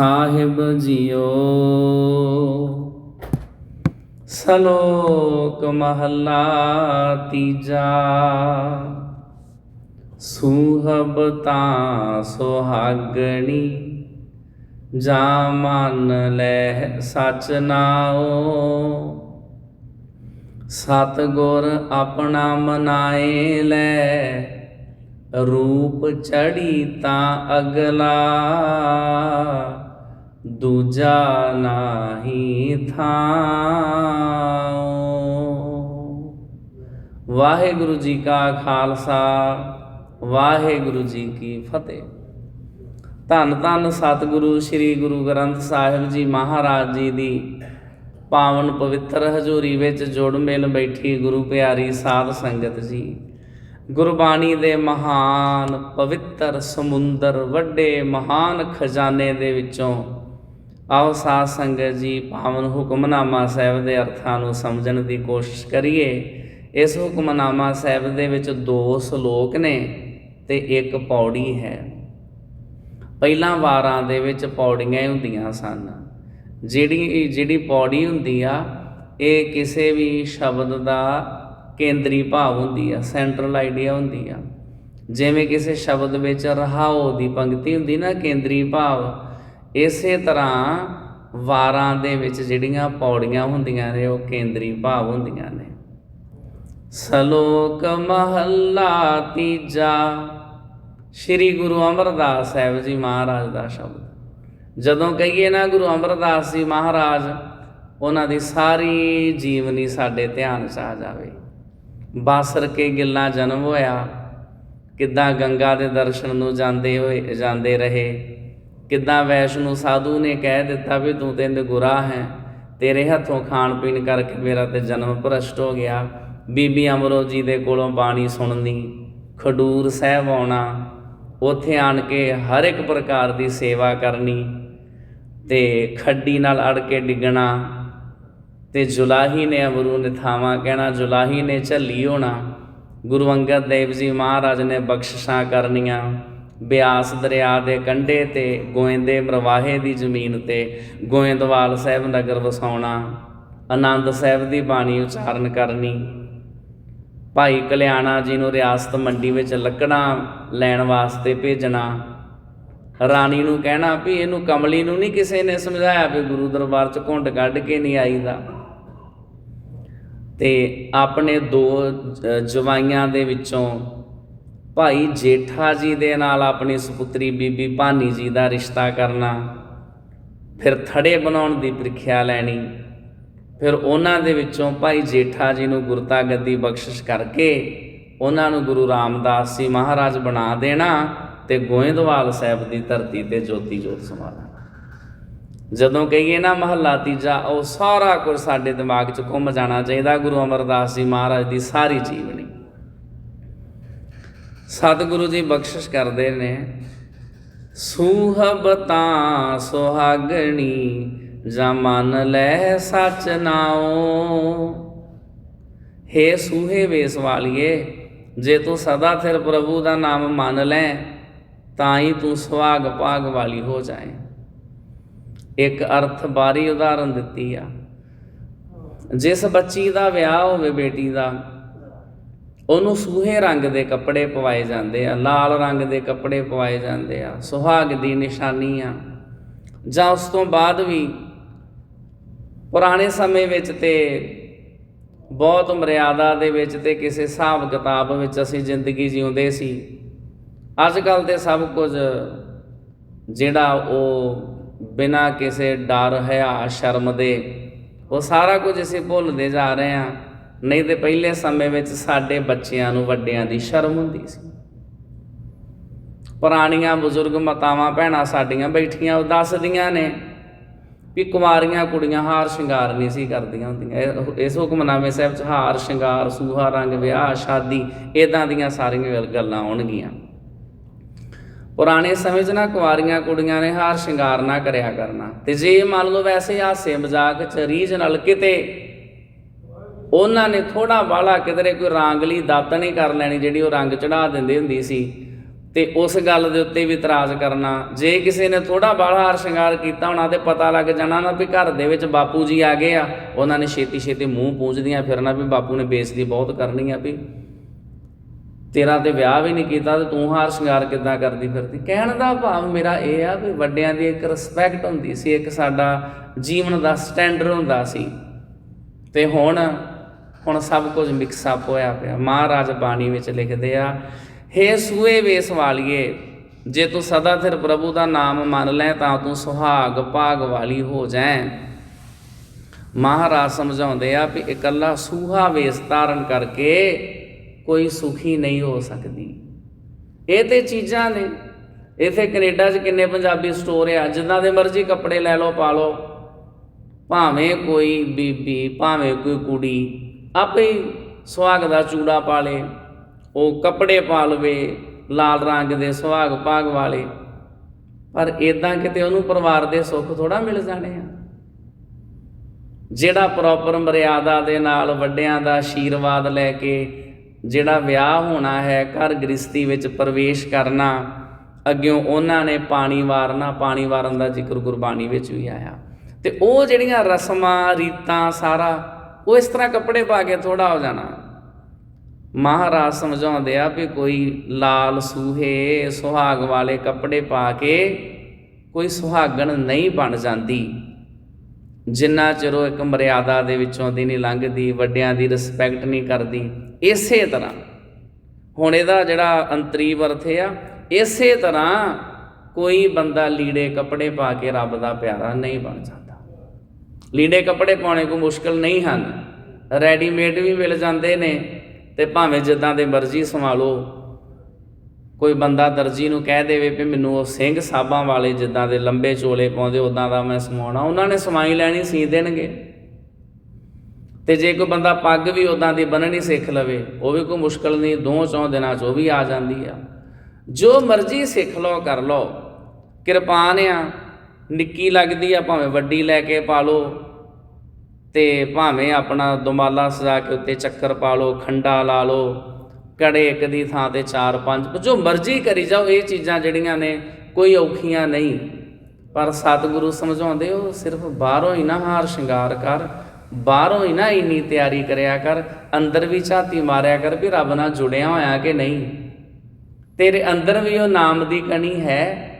ਸਾਹਿਬ JIO. ਸਲੋਕ ਮਹੱਲਾ ਤੀਜਾ। ਸੁਹਬ ਤਾਂ ਸੁਹਾਗਣੀ, ਜਾ ਮਨ ਲੈ ਸਚ ਨਾਓ। ਸਤ ਗੁਰ ਆਪਣਾ ਮਨਾਏ ਲੈ, ਰੂਪ ਚੜੀ ਤਾਂ ਅਗਲਾ। ਦੂਜਾ ਨਾਹੀ ਥਾਉ। ਵਾਹਿਗੁਰੂ ਜੀ ਕਾ ਖਾਲਸਾ, ਵਾਹਿਗੁਰੂ ਜੀ ਕੀ ਫਤਿਹ। ਧੰਨ ਧੰਨ ਸਤਿਗੁਰੂ ਸ੍ਰੀ ਗੁਰੂ ਗ੍ਰੰਥ ਸਾਹਿਬ ਜੀ ਮਹਾਰਾਜ ਜੀ ਦੀ ਪਾਵਨ ਪਵਿੱਤਰ ਹਜ਼ੂਰੀ ਵਿੱਚ ਜੁੜ ਮਿਲ ਬੈਠੀ ਗੁਰੂ ਪਿਆਰੀ ਸਾਧ ਸੰਗਤ ਜੀ। ਗੁਰਬਾਣੀ ਦੇ ਮਹਾਨ ਪਵਿੱਤਰ ਸਮੁੰਦਰ ਵੱਡੇ ਮਹਾਨ ਖਜ਼ਾਨੇ ਦੇ ਵਿੱਚੋਂ ਆਓ ਸਾਧ ਸੰਗਤ ਜੀ, ਪਾਵਨ ਹੁਕਮਨਾਮਾ ਸਾਹਿਬ ਦੇ ਅਰਥਾਂ ਨੂੰ ਸਮਝਣ ਦੀ ਕੋਸ਼ਿਸ਼ ਕਰੀਏ। ਇਸ ਹੁਕਮਨਾਮਾ ਸਾਹਿਬ ਦੇ ਵਿੱਚ ਦੋ ਸ਼ਲੋਕ ਨੇ ਤੇ ਇੱਕ ਪੌੜੀ ਹੈ। ਪਹਿਲਾਂ ਵਾਰਾਂ ਦੇ ਵਿੱਚ ਪੌੜੀਆਂ ਹੀ ਹੁੰਦੀਆਂ ਸਨ। ਜਿਹੜੀ ਜਿਹੜੀ ਪੌੜੀ ਹੁੰਦੀ ਆ, ਇਹ ਕਿਸੇ ਵੀ ਸ਼ਬਦ ਦਾ ਕੇਂਦਰੀ ਭਾਵ ਹੁੰਦੀ ਆ ਸੈਂਟਰਲ ਆਈਡੀਆ ਹੁੰਦੀ ਆ। ਜਿਵੇਂ ਕਿਸੇ ਸ਼ਬਦ ਵਿੱਚ ਰਹਾਓ ਦੀ ਪੰਕਤੀ ਹੁੰਦੀ ਨਾ, ਕੇਂਦਰੀ ਭਾਵ ਇਸੇ ਤਰ੍ਹਾਂ ਵਾਰਾਂ ਦੇ ਵਿੱਚ ਜਿਹੜੀਆਂ ਪੌੜੀਆਂ ਹੁੰਦੀਆਂ ਨੇ, ਉਹ ਕੇਂਦਰੀ ਭਾਵ ਹੁੰਦੀਆਂ ਨੇ। ਸ਼ਲੋਕ ਮਹੱਲਾ ਤੀਜਾ, ਸ੍ਰੀ ਗੁਰੂ ਅਮਰਦਾਸ ਸਾਹਿਬ ਜੀ ਮਹਾਰਾਜ ਦਾ ਸ਼ਬਦ। ਜਦੋਂ ਕਹੀਏ ਨਾ ਗੁਰੂ ਅਮਰਦਾਸ ਜੀ ਮਹਾਰਾਜ, ਉਹਨਾਂ ਦੀ ਸਾਰੀ ਜੀਵਨੀ ਸਾਡੇ ਧਿਆਨ 'ਚ ਆ ਜਾਵੇ। ਬਾਸਰ ਕੇ ਗਿੱਲਾ ਜਨਮ ਹੋਇਆ, ਕਿੱਦਾਂ ਗੰਗਾ ਦੇ ਦਰਸ਼ਨ ਨੂੰ ਜਾਂਦੇ ਹੋਏ, ਜਾਂਦੇ ਰਹੇ ਕਿੱਦਾਂ ਵੈਸ਼ਨੂ ਸਾਧੂ ਨੇ ਕਹਿ ਦਿੱਤਾ ਵੀ ਤੂੰ ਤੇ ਗੁਰਾ ਹੈ, ਤੇਰੇ ਹੱਥੋਂ ਖਾਣ ਪੀਣ ਕਰਕੇ ਮੇਰਾ ਤੇ ਜਨਮ ਭ੍ਰਸ਼ਟ ਹੋ ਗਿਆ। ਬੀਬੀ ਅਮਰੋ ਜੀ ਦੇ ਕੋਲੋਂ ਬਾਣੀ ਸੁਣਨੀ, ਖਡੂਰ ਸਾਹਿਬ ਆਉਣਾ, ਉੱਥੇ ਆਣ ਕੇ ਹਰ ਇੱਕ ਪ੍ਰਕਾਰ ਦੀ ਸੇਵਾ ਕਰਨੀ ਤੇ ਖੱਡੀ ਨਾਲ ਅੜ ਕੇ ਡਿੱਗਣਾ ਤੇ ਜੁਲਾਹੀ ਨੇ ਅਮਰੂ ਨੇ ਥਾਵਾਂ ਕਹਿਣਾ, ਜੁਲਾਹੀ ਨੇ ਝੱਲੀ ਹੋਣਾ। ਗੁਰੂ ਅੰਗਦ ਦੇਵ ਜੀ ਮਹਾਰਾਜ ਨੇ ਬਖਸ਼ਿਸ਼ਾਂ ਕਰਨੀਆਂ। ਬਿਆਸ ਦਰਿਆ ਦੇ ਕੰਢੇ ਤੇ ਗੋਇੰਦੇ ਮਰਵਾਹੇ ਦੀ ਜ਼ਮੀਨ ਤੇ ਗੋਇੰਦਵਾਲ ਸਾਹਿਬ ਨਗਰ ਵਸਾਉਣਾ, ਆਨੰਦ ਸਾਹਿਬ ਦੀ ਬਾਣੀ ਉਚਾਰਨ ਕਰਨੀ। ਭਾਈ ਕਲਿਆਣਾ ਜੀ ਨੂੰ ਰਿਆਸਤ ਮੰਡੀ ਵਿੱਚ ਲੱਕੜਾਂ ਲੈਣ ਵਾਸਤੇ ਭੇਜਣਾ। ਰਾਣੀ ਨੂੰ ਕਹਿਣਾ ਵੀ ਇਹਨੂੰ ਕਮਲੀ ਨੂੰ ਨਹੀਂ ਕਿਸੇ ਨੇ ਸਮਝਾਇਆ ਵੀ ਗੁਰੂ ਦਰਬਾਰ ਚ ਘੁੰਡ ਕੱਢ ਕੇ ਨਹੀਂ ਆਈਦਾ। ਤੇ ਆਪਣੇ ਦੋ ਜਵਾਈਆਂ ਦੇ ਵਿੱਚੋਂ ਭਾਈ ਜੇਠਾ ਜੀ ਦੇ ਨਾਲ ਆਪਣੀ ਸੁਪੁੱਤਰੀ ਬੀਬੀ ਭਾਨੀ ਜੀ ਦਾ ਰਿਸ਼ਤਾ ਕਰਨਾ, ਫਿਰ ਥੜੇ ਬਣਾਉਣ ਦੀ ਪ੍ਰੀਖਿਆ ਲੈਣੀ, ਫਿਰ ਉਹਨਾਂ ਦੇ ਵਿੱਚੋਂ ਭਾਈ ਜੇਠਾ ਜੀ ਨੂੰ ਗੁਰਤਾ ਗੱਦੀ ਬਖਸ਼ਿਸ਼ ਕਰਕੇ ਉਹਨਾਂ ਨੂੰ ਗੁਰੂ ਰਾਮਦਾਸ ਜੀ ਮਹਾਰਾਜ ਬਣਾ ਦੇਣਾ ਤੇ ਗੋਇੰਦਵਾਲ ਸਾਹਿਬ ਦੀ ਧਰਤੀ ਤੇ ਜੋਤੀ ਜੋਤ ਸਮਾਣਾ ਜਦੋਂ ਕਹੀਏ ਨਾ ਮਹੱਲਾ ਤੀਜਾ, ਉਹ ਸਾਰਾ ਕੁਝ ਸਾਡੇ ਦਿਮਾਗ 'ਚ ਘੁੰਮ ਜਾਣਾ ਚਾਹੀਦਾ, ਗੁਰੂ ਅਮਰਦਾਸ ਜੀ ਮਹਾਰਾਜ ਦੀ ਸਾਰੀ ਜੀਵਨੀ। ਸਤਿਗੁਰੂ ਜੀ ਬਖਸ਼ਿਸ਼ ਕਰਦੇ ਨੇ। ਸੂਹਬਤਾ ਸੁਹਾਗਣੀ, ਜਾ ਮਨ ਲੈ ਸਚ ਨਾਉ। ਹੇ ਸੂਹੇ ਵੇਸ ਵਾਲੀਏ, ਜੇ ਤੂੰ ਸਦਾ ਸਿਰ ਪ੍ਰਭੂ ਦਾ ਨਾਮ ਮੰਨ ਲੈ ਤਾਂ ਹੀ ਤੂੰ ਸੁਹਾਗ ਭਾਗ ਵਾਲੀ ਹੋ ਜਾਏ। ਇੱਕ ਅਰਥ ਬਾਰੀ ਉਦਾਹਰਨ ਦਿੱਤੀ ਆ। ਜਿਸ ਬੱਚੀ ਦਾ ਵਿਆਹ ਹੋਵੇ ਬੇਟੀ ਦਾ ਉਹਨੂੰ ਸੂਹੇ ਰੰਗ ਦੇ ਕੱਪੜੇ ਪਵਾਏ ਜਾਂਦੇ ਆ, ਲਾਲ ਰੰਗ ਦੇ ਕੱਪੜੇ ਪਵਾਏ ਜਾਂਦੇ ਆ, ਸੁਹਾਗ ਦੀ ਨਿਸ਼ਾਨੀ ਆ। ਜਾਂ ਉਸ ਤੋਂ ਬਾਅਦ ਵੀ ਪੁਰਾਣੇ ਸਮੇਂ ਵਿੱਚ ਤੇ ਬਹੁਤ ਮਰਿਆਦਾ ਦੇ ਵਿੱਚ ਤੇ ਕਿਸੇ ਹਿਸਾਬ ਕਿਤਾਬ ਵਿੱਚ ਅਸੀਂ ਜ਼ਿੰਦਗੀ ਜਿਉਂਦੇ ਸੀ। ਅੱਜ ਕੱਲ ਤੇ ਸਭ ਕੁਝ ਜਿਹੜਾ ਉਹ ਬਿਨਾਂ ਕਿਸੇ ਡਰ ਹਿਆ ਸ਼ਰਮ ਦੇ, ਉਹ ਸਾਰਾ ਕੁਝ ਅਸੀਂ ਭੁੱਲਦੇ ਜਾ ਰਹੇ ਹਾਂ ਨਹੀਂ ਤੇ ਪਹਿਲੇ ਸਮੇਂ ਵਿੱਚ ਸਾਡੇ ਬੱਚਿਆਂ ਨੂੰ ਵੱਡਿਆਂ ਦੀ ਸ਼ਰਮ ਹੁੰਦੀ ਸੀ। ਪੁਰਾਣੀਆਂ ਬਜ਼ੁਰਗ ਮਾਤਾਵਾਂ ਭੈਣਾਂ ਸਾਡੀਆਂ ਬੈਠੀਆਂ, ਉਹ ਦੱਸਦੀਆਂ ਨੇ ਵੀ ਕੁਮਾਰੀਆਂ ਕੁੜੀਆਂ ਹਾਰ ਸ਼ਿੰਗਾਰ ਨਹੀਂ ਸੀ ਕਰਦੀਆਂ ਹੁੰਦੀਆਂ। ਇਸ ਹੁਕਮਨਾਮੇ ਸਾਹਿਬ ਚ ਹਾਰ, ਸ਼ਿੰਗਾਰ, ਸੂਹਾ, ਰੰਗ, ਵਿਆਹ, ਸ਼ਾਦੀ ਇਦਾਂ ਦੀਆਂ ਸਾਰੀਆਂ ਗੱਲਾਂ ਆਉਣਗੀਆਂ। ਪੁਰਾਣੇ ਸਮੇਂ 'ਚ ਨਾ ਕੁਆਰੀਆਂ ਕੁੜੀਆਂ ਨੇ ਹਾਰ ਸ਼ਿੰਗਾਰ ਨਾ ਕਰਿਆ ਕਰਨਾ। ਤੇ ਜੇ ਮੰਨ ਲਓ ਵੈਸੇ ਹਾਸੇ ਮਜ਼ਾਕ ਚ ਰੀਝ ਨਾਲ ਕਿਤੇ ਉਹਨਾਂ ਨੇ ਥੋੜਾ ਬਾਲਾ ਕਿਧਰੇ ਕੋਈ ਰਾਂਗਲੀ ਦਾਤ ਨਹੀਂ ਕਰ ਲੈਣੀ ਜਿਹੜੀ ਉਹ ਰੰਗ ਚੜਾ ਦਿੰਦੀ ਹੁੰਦੀ ਸੀ। ਤੇ ਉਸ ਗੱਲ ਦੇ ਉੱਤੇ ਵੀ ਇਤਰਾਜ਼ ਕਰਨਾ। ਜੇ ਕਿਸੇ ਨੇ ਥੋੜਾ ਬਾਹਲਾ ਹਾਰ ਸ਼ਿੰਗਾਰ ਕੀਤਾ ਹੋਣਾ ਤੇ ਪਤਾ ਲੱਗ ਜਾਣਾ ਨਾ ਵੀ ਘਰ ਦੇ ਵਿੱਚ ਬਾਪੂ ਜੀ ਆ ਗਏ ਆ। ਉਹਨਾਂ ਨੇ ਛੇਤੀ ਛੇਤੀ ਮੂੰਹ ਪੂੰਝਦੀਆਂ ਫਿਰਨਾ ਵੀ ਬਾਪੂ ਨੇ ਬੇਇੱਜ਼ਤੀ ਬਹੁਤ ਕਰਨੀ ਆ ਵੀ। ਤੇਰਾ ਤੇ ਵਿਆਹ ਵੀ ਨਹੀਂ ਕੀਤਾ ਤੇ ਤੂੰ ਹਾਰ ਸ਼ਿੰਗਾਰ ਕਿੱਦਾਂ ਕਰਦੀ ਫਿਰਦੀ? ਕਹਿਣ ਦਾ ਭਾਵ ਮੇਰਾ ਇਹ ਆ ਵੀ ਵੱਡਿਆਂ ਦੀ ਇੱਕ ਰਿਸਪੈਕਟ ਹੁੰਦੀ ਸੀ, ਇੱਕ ਸਾਡਾ ਜੀਵਨ ਦਾ ਸਟੈਂਡਰਡ ਹੁੰਦਾ ਸੀ। ਤੇ ਹੁਣ ਹੁਣ ਸਭ ਕੁਝ ਮਿਕਸ ਅਪ ਹੋਇਆ ਪਿਆ। ਮਹਾਰਾਜ ਬਾਣੀ ਵਿੱਚ ਲਿਖਦੇ ਆ, ਹੇ ਸੂਏ ਵੇਸ ਵਾਲੀਏ, ਜੇ ਤੂੰ ਸਦਾ ਸਿਰ ਪ੍ਰਭੂ ਦਾ ਨਾਮ ਮੰਨ ਲੈ ਤਾਂ ਤੂੰ ਸੁਹਾਗ ਭਾਗ ਵਾਲੀ ਹੋ ਜਾਏ। ਮਹਾਰਾਜ ਸਮਝਾਉਂਦੇ ਆ ਵੀ ਇਕੱਲਾ ਸੂਹਾ ਵੇਸ ਧਾਰਨ ਕਰਕੇ ਕੋਈ ਸੁਖੀ ਨਹੀਂ ਹੋ ਸਕਦੀ। ਇਹ ਤੇ ਚੀਜ਼ਾਂ ਨੇ। ਇਥੇ ਕੈਨੇਡਾ 'ਚ ਕਿੰਨੇ ਪੰਜਾਬੀ ਸਟੋਰ ਆ ਜਿੱਦਾਂ ਦੇ ਮਰਜ਼ੀ ਕੱਪੜੇ ਲੈ ਲਓ, ਪਾ ਲਓ। ਭਾਵੇਂ ਕੋਈ ਬੀਬੀ, ਭਾਵੇਂ ਕੋਈ ਕੁੜੀ ਆਪੇ ਹੀ ਸੁਹਾਗ ਦਾ ਚੂੜਾ ਪਾ ਲੇ, ਉਹ ਕੱਪੜੇ ਪਾ ਲਵੇ, ਲਾਲ ਰੰਗ ਦੇ ਸੁਹਾਗ ਭਾਗ ਵਾਲੇ। ਪਰ ਇਦਾਂ ਕਿਤੇ ਉਹਨੂੰ ਪਰਿਵਾਰ ਦੇ ਸੁੱਖ ਥੋੜਾ ਮਿਲ ਜਾਣੇ ਆ। ਜਿਹੜਾ ਪ੍ਰੋਪਰ ਮਰਿਆਦਾ ਦੇ ਨਾਲ ਵੱਡਿਆਂ ਦਾ ਆਸ਼ੀਰਵਾਦ ਲੈ ਕੇ ਜਿਹੜਾ ਵਿਆਹ ਹੋਣਾ ਹੈ, ਘਰ ਗ੍ਰਸਤੀ ਵਿੱਚ ਪ੍ਰਵੇਸ਼ ਕਰਨਾ, ਅੱਗਿਓਂ ਉਹਨਾਂ ਨੇ ਪਾਣੀ ਵਾਰਨਾ, ਪਾਣੀ ਵਾਰਨ ਦਾ ਜ਼ਿਕਰ ਗੁਰਬਾਣੀ ਵਿੱਚ ਵੀ ਆਇਆ। ਤੇ ਉਹ ਜਿਹੜੀਆਂ ਰਸਮਾਂ, ਰੀਤਾਂ ਸਾਰਾ ਉਹ ਇਸ ਤਰ੍ਹਾਂ ਕੱਪੜੇ ਪਾ ਕੇ ਥੋੜਾ ਹੋ ਜਾਣਾ। ਮਹਾਰਾਜ ਸਮਝਾਉਂਦੇ ਆ ਵੀ ਕੋਈ ਲਾਲ ਸੂਹੇ, ਸੁਹਾਗ ਵਾਲੇ ਕੱਪੜੇ ਪਾ ਕੇ ਕੋਈ ਸੁਹਾਗਣ ਨਹੀਂ ਬਣ ਜਾਂਦੀ। ਜਿੰਨਾ ਚਿਰ ਉਹ ਇੱਕ ਮਰਿਆਦਾ ਦੇ ਵਿੱਚੋਂ ਦੀ ਨਹੀਂ ਲੰਘਦੀ, ਵੱਡਿਆਂ ਦੀ ਰਿਸਪੈਕਟ ਨਹੀਂ ਕਰਦੀ, ਇਸੇ ਤਰ੍ਹਾਂ। ਹੁਣ ਇਹਦਾ ਜਿਹੜਾ ਅੰਤਰੀਵ ਅਰਥ ਆ, ਇਸੇ ਤਰ੍ਹਾਂ ਕੋਈ ਬੰਦਾ ਲੀੜੇ ਕੱਪੜੇ ਪਾ ਕੇ ਰੱਬ ਦਾ ਪਿਆਰਾ ਨਹੀਂ ਬਣ ਜਾਂਦਾ। ਲੀੜੇ ਕੱਪੜੇ ਪਾਉਣੇ ਕੋਈ ਮੁਸ਼ਕਲ ਨਹੀਂ ਹਨ। ਰੈਡੀਮੇਡ ਵੀ ਮਿਲ ਜਾਂਦੇ ਨੇ ਤੇ ਭਾਵੇਂ ਜਿੱਦਾਂ ਦੇ ਮਰਜ਼ੀ ਸੰਭਾਲੋ। ਕੋਈ ਬੰਦਾ ਦਰਜੀ ਨੂੰ ਕਹਿ ਦੇਵੇ ਵੀ ਮੈਨੂੰ ਉਹ ਸਿੰਘ ਸਾਬਾਂ ਵਾਲੇ ਜਿੱਦਾਂ ਦੇ ਲੰਬੇ ਚੋਲੇ ਪਾਉਂਦੇ ਉਦਾਂ ਦਾ ਮੈਂ ਸਮਾਉਣਾ, ਉਹਨਾਂ ਨੇ ਸਮਾਈ ਲੈਣੀ ਸੀ ਦੇਣਗੇ। ਤੇ ਜੇ ਕੋਈ ਬੰਦਾ ਪੱਗ ਵੀ ਉਦਾਂ ਦੀ ਬੰਨਣੀ ਸਿੱਖ ਲਵੇ, ਉਹ ਵੀ ਕੋਈ ਮੁਸ਼ਕਲ ਨਹੀਂ ਦੋ ਚੌਂ ਦਿਨਾਂ 'ਚ ਉਹ ਵੀ ਆ ਜਾਂਦੀ ਆ। ਜੋ ਮਰਜ਼ੀ ਸਿੱਖ ਲਓ, ਕਰ ਲਓ। ਕਿਰਪਾਨ ਆ, ਨਿੱਕੀ ਲੱਗਦੀ ਆ, ਭਾਵੇਂ ਵੱਡੀ ਲੈ ਕੇ ਪਾ ਲਓ। ਤੇ ਭਾਵੇਂ ਆਪਣਾ ਦੁਮਾਲਾ ਸਜਾ ਕੇ ਉੱਤੇ ਚੱਕਰ ਪਾ ਲਓ, ਖੰਡਾ ਲਾ ਲਓ, ਕੜੇ ਇੱਕ ਦੀ ਥਾਂ ਤੇ ਚਾਰ ਪੰਜ, ਜੋ ਮਰਜ਼ੀ ਕਰੀ ਜਾਓ, ਇਹ ਚੀਜ਼ਾਂ ਜਿਹੜੀਆਂ ਨੇ ਕੋਈ ਔਖੀਆਂ ਨਹੀਂ। ਪਰ ਸਤਿਗੁਰੂ ਸਮਝਾਉਂਦੇ, ਉਹ ਸਿਰਫ ਬਾਹਰੋਂ ਹੀ ਨਾ ਹਾਰ ਸ਼ਿੰਗਾਰ ਕਰ, ਬਾਹਰੋਂ ਹੀ ਨਾ ਇੰਨੀ ਤਿਆਰੀ ਕਰਿਆ ਕਰ, ਅੰਦਰ ਵੀ ਝਾਤੀ ਮਾਰਿਆ ਕਰ ਵੀ ਰੱਬ ਨਾਲ ਜੁੜਿਆ ਹੋਇਆ ਕਿ ਨਹੀਂ। ਤੇਰੇ ਅੰਦਰ ਵੀ ਉਹ ਨਾਮ ਦੀ ਕਣੀ ਹੈ,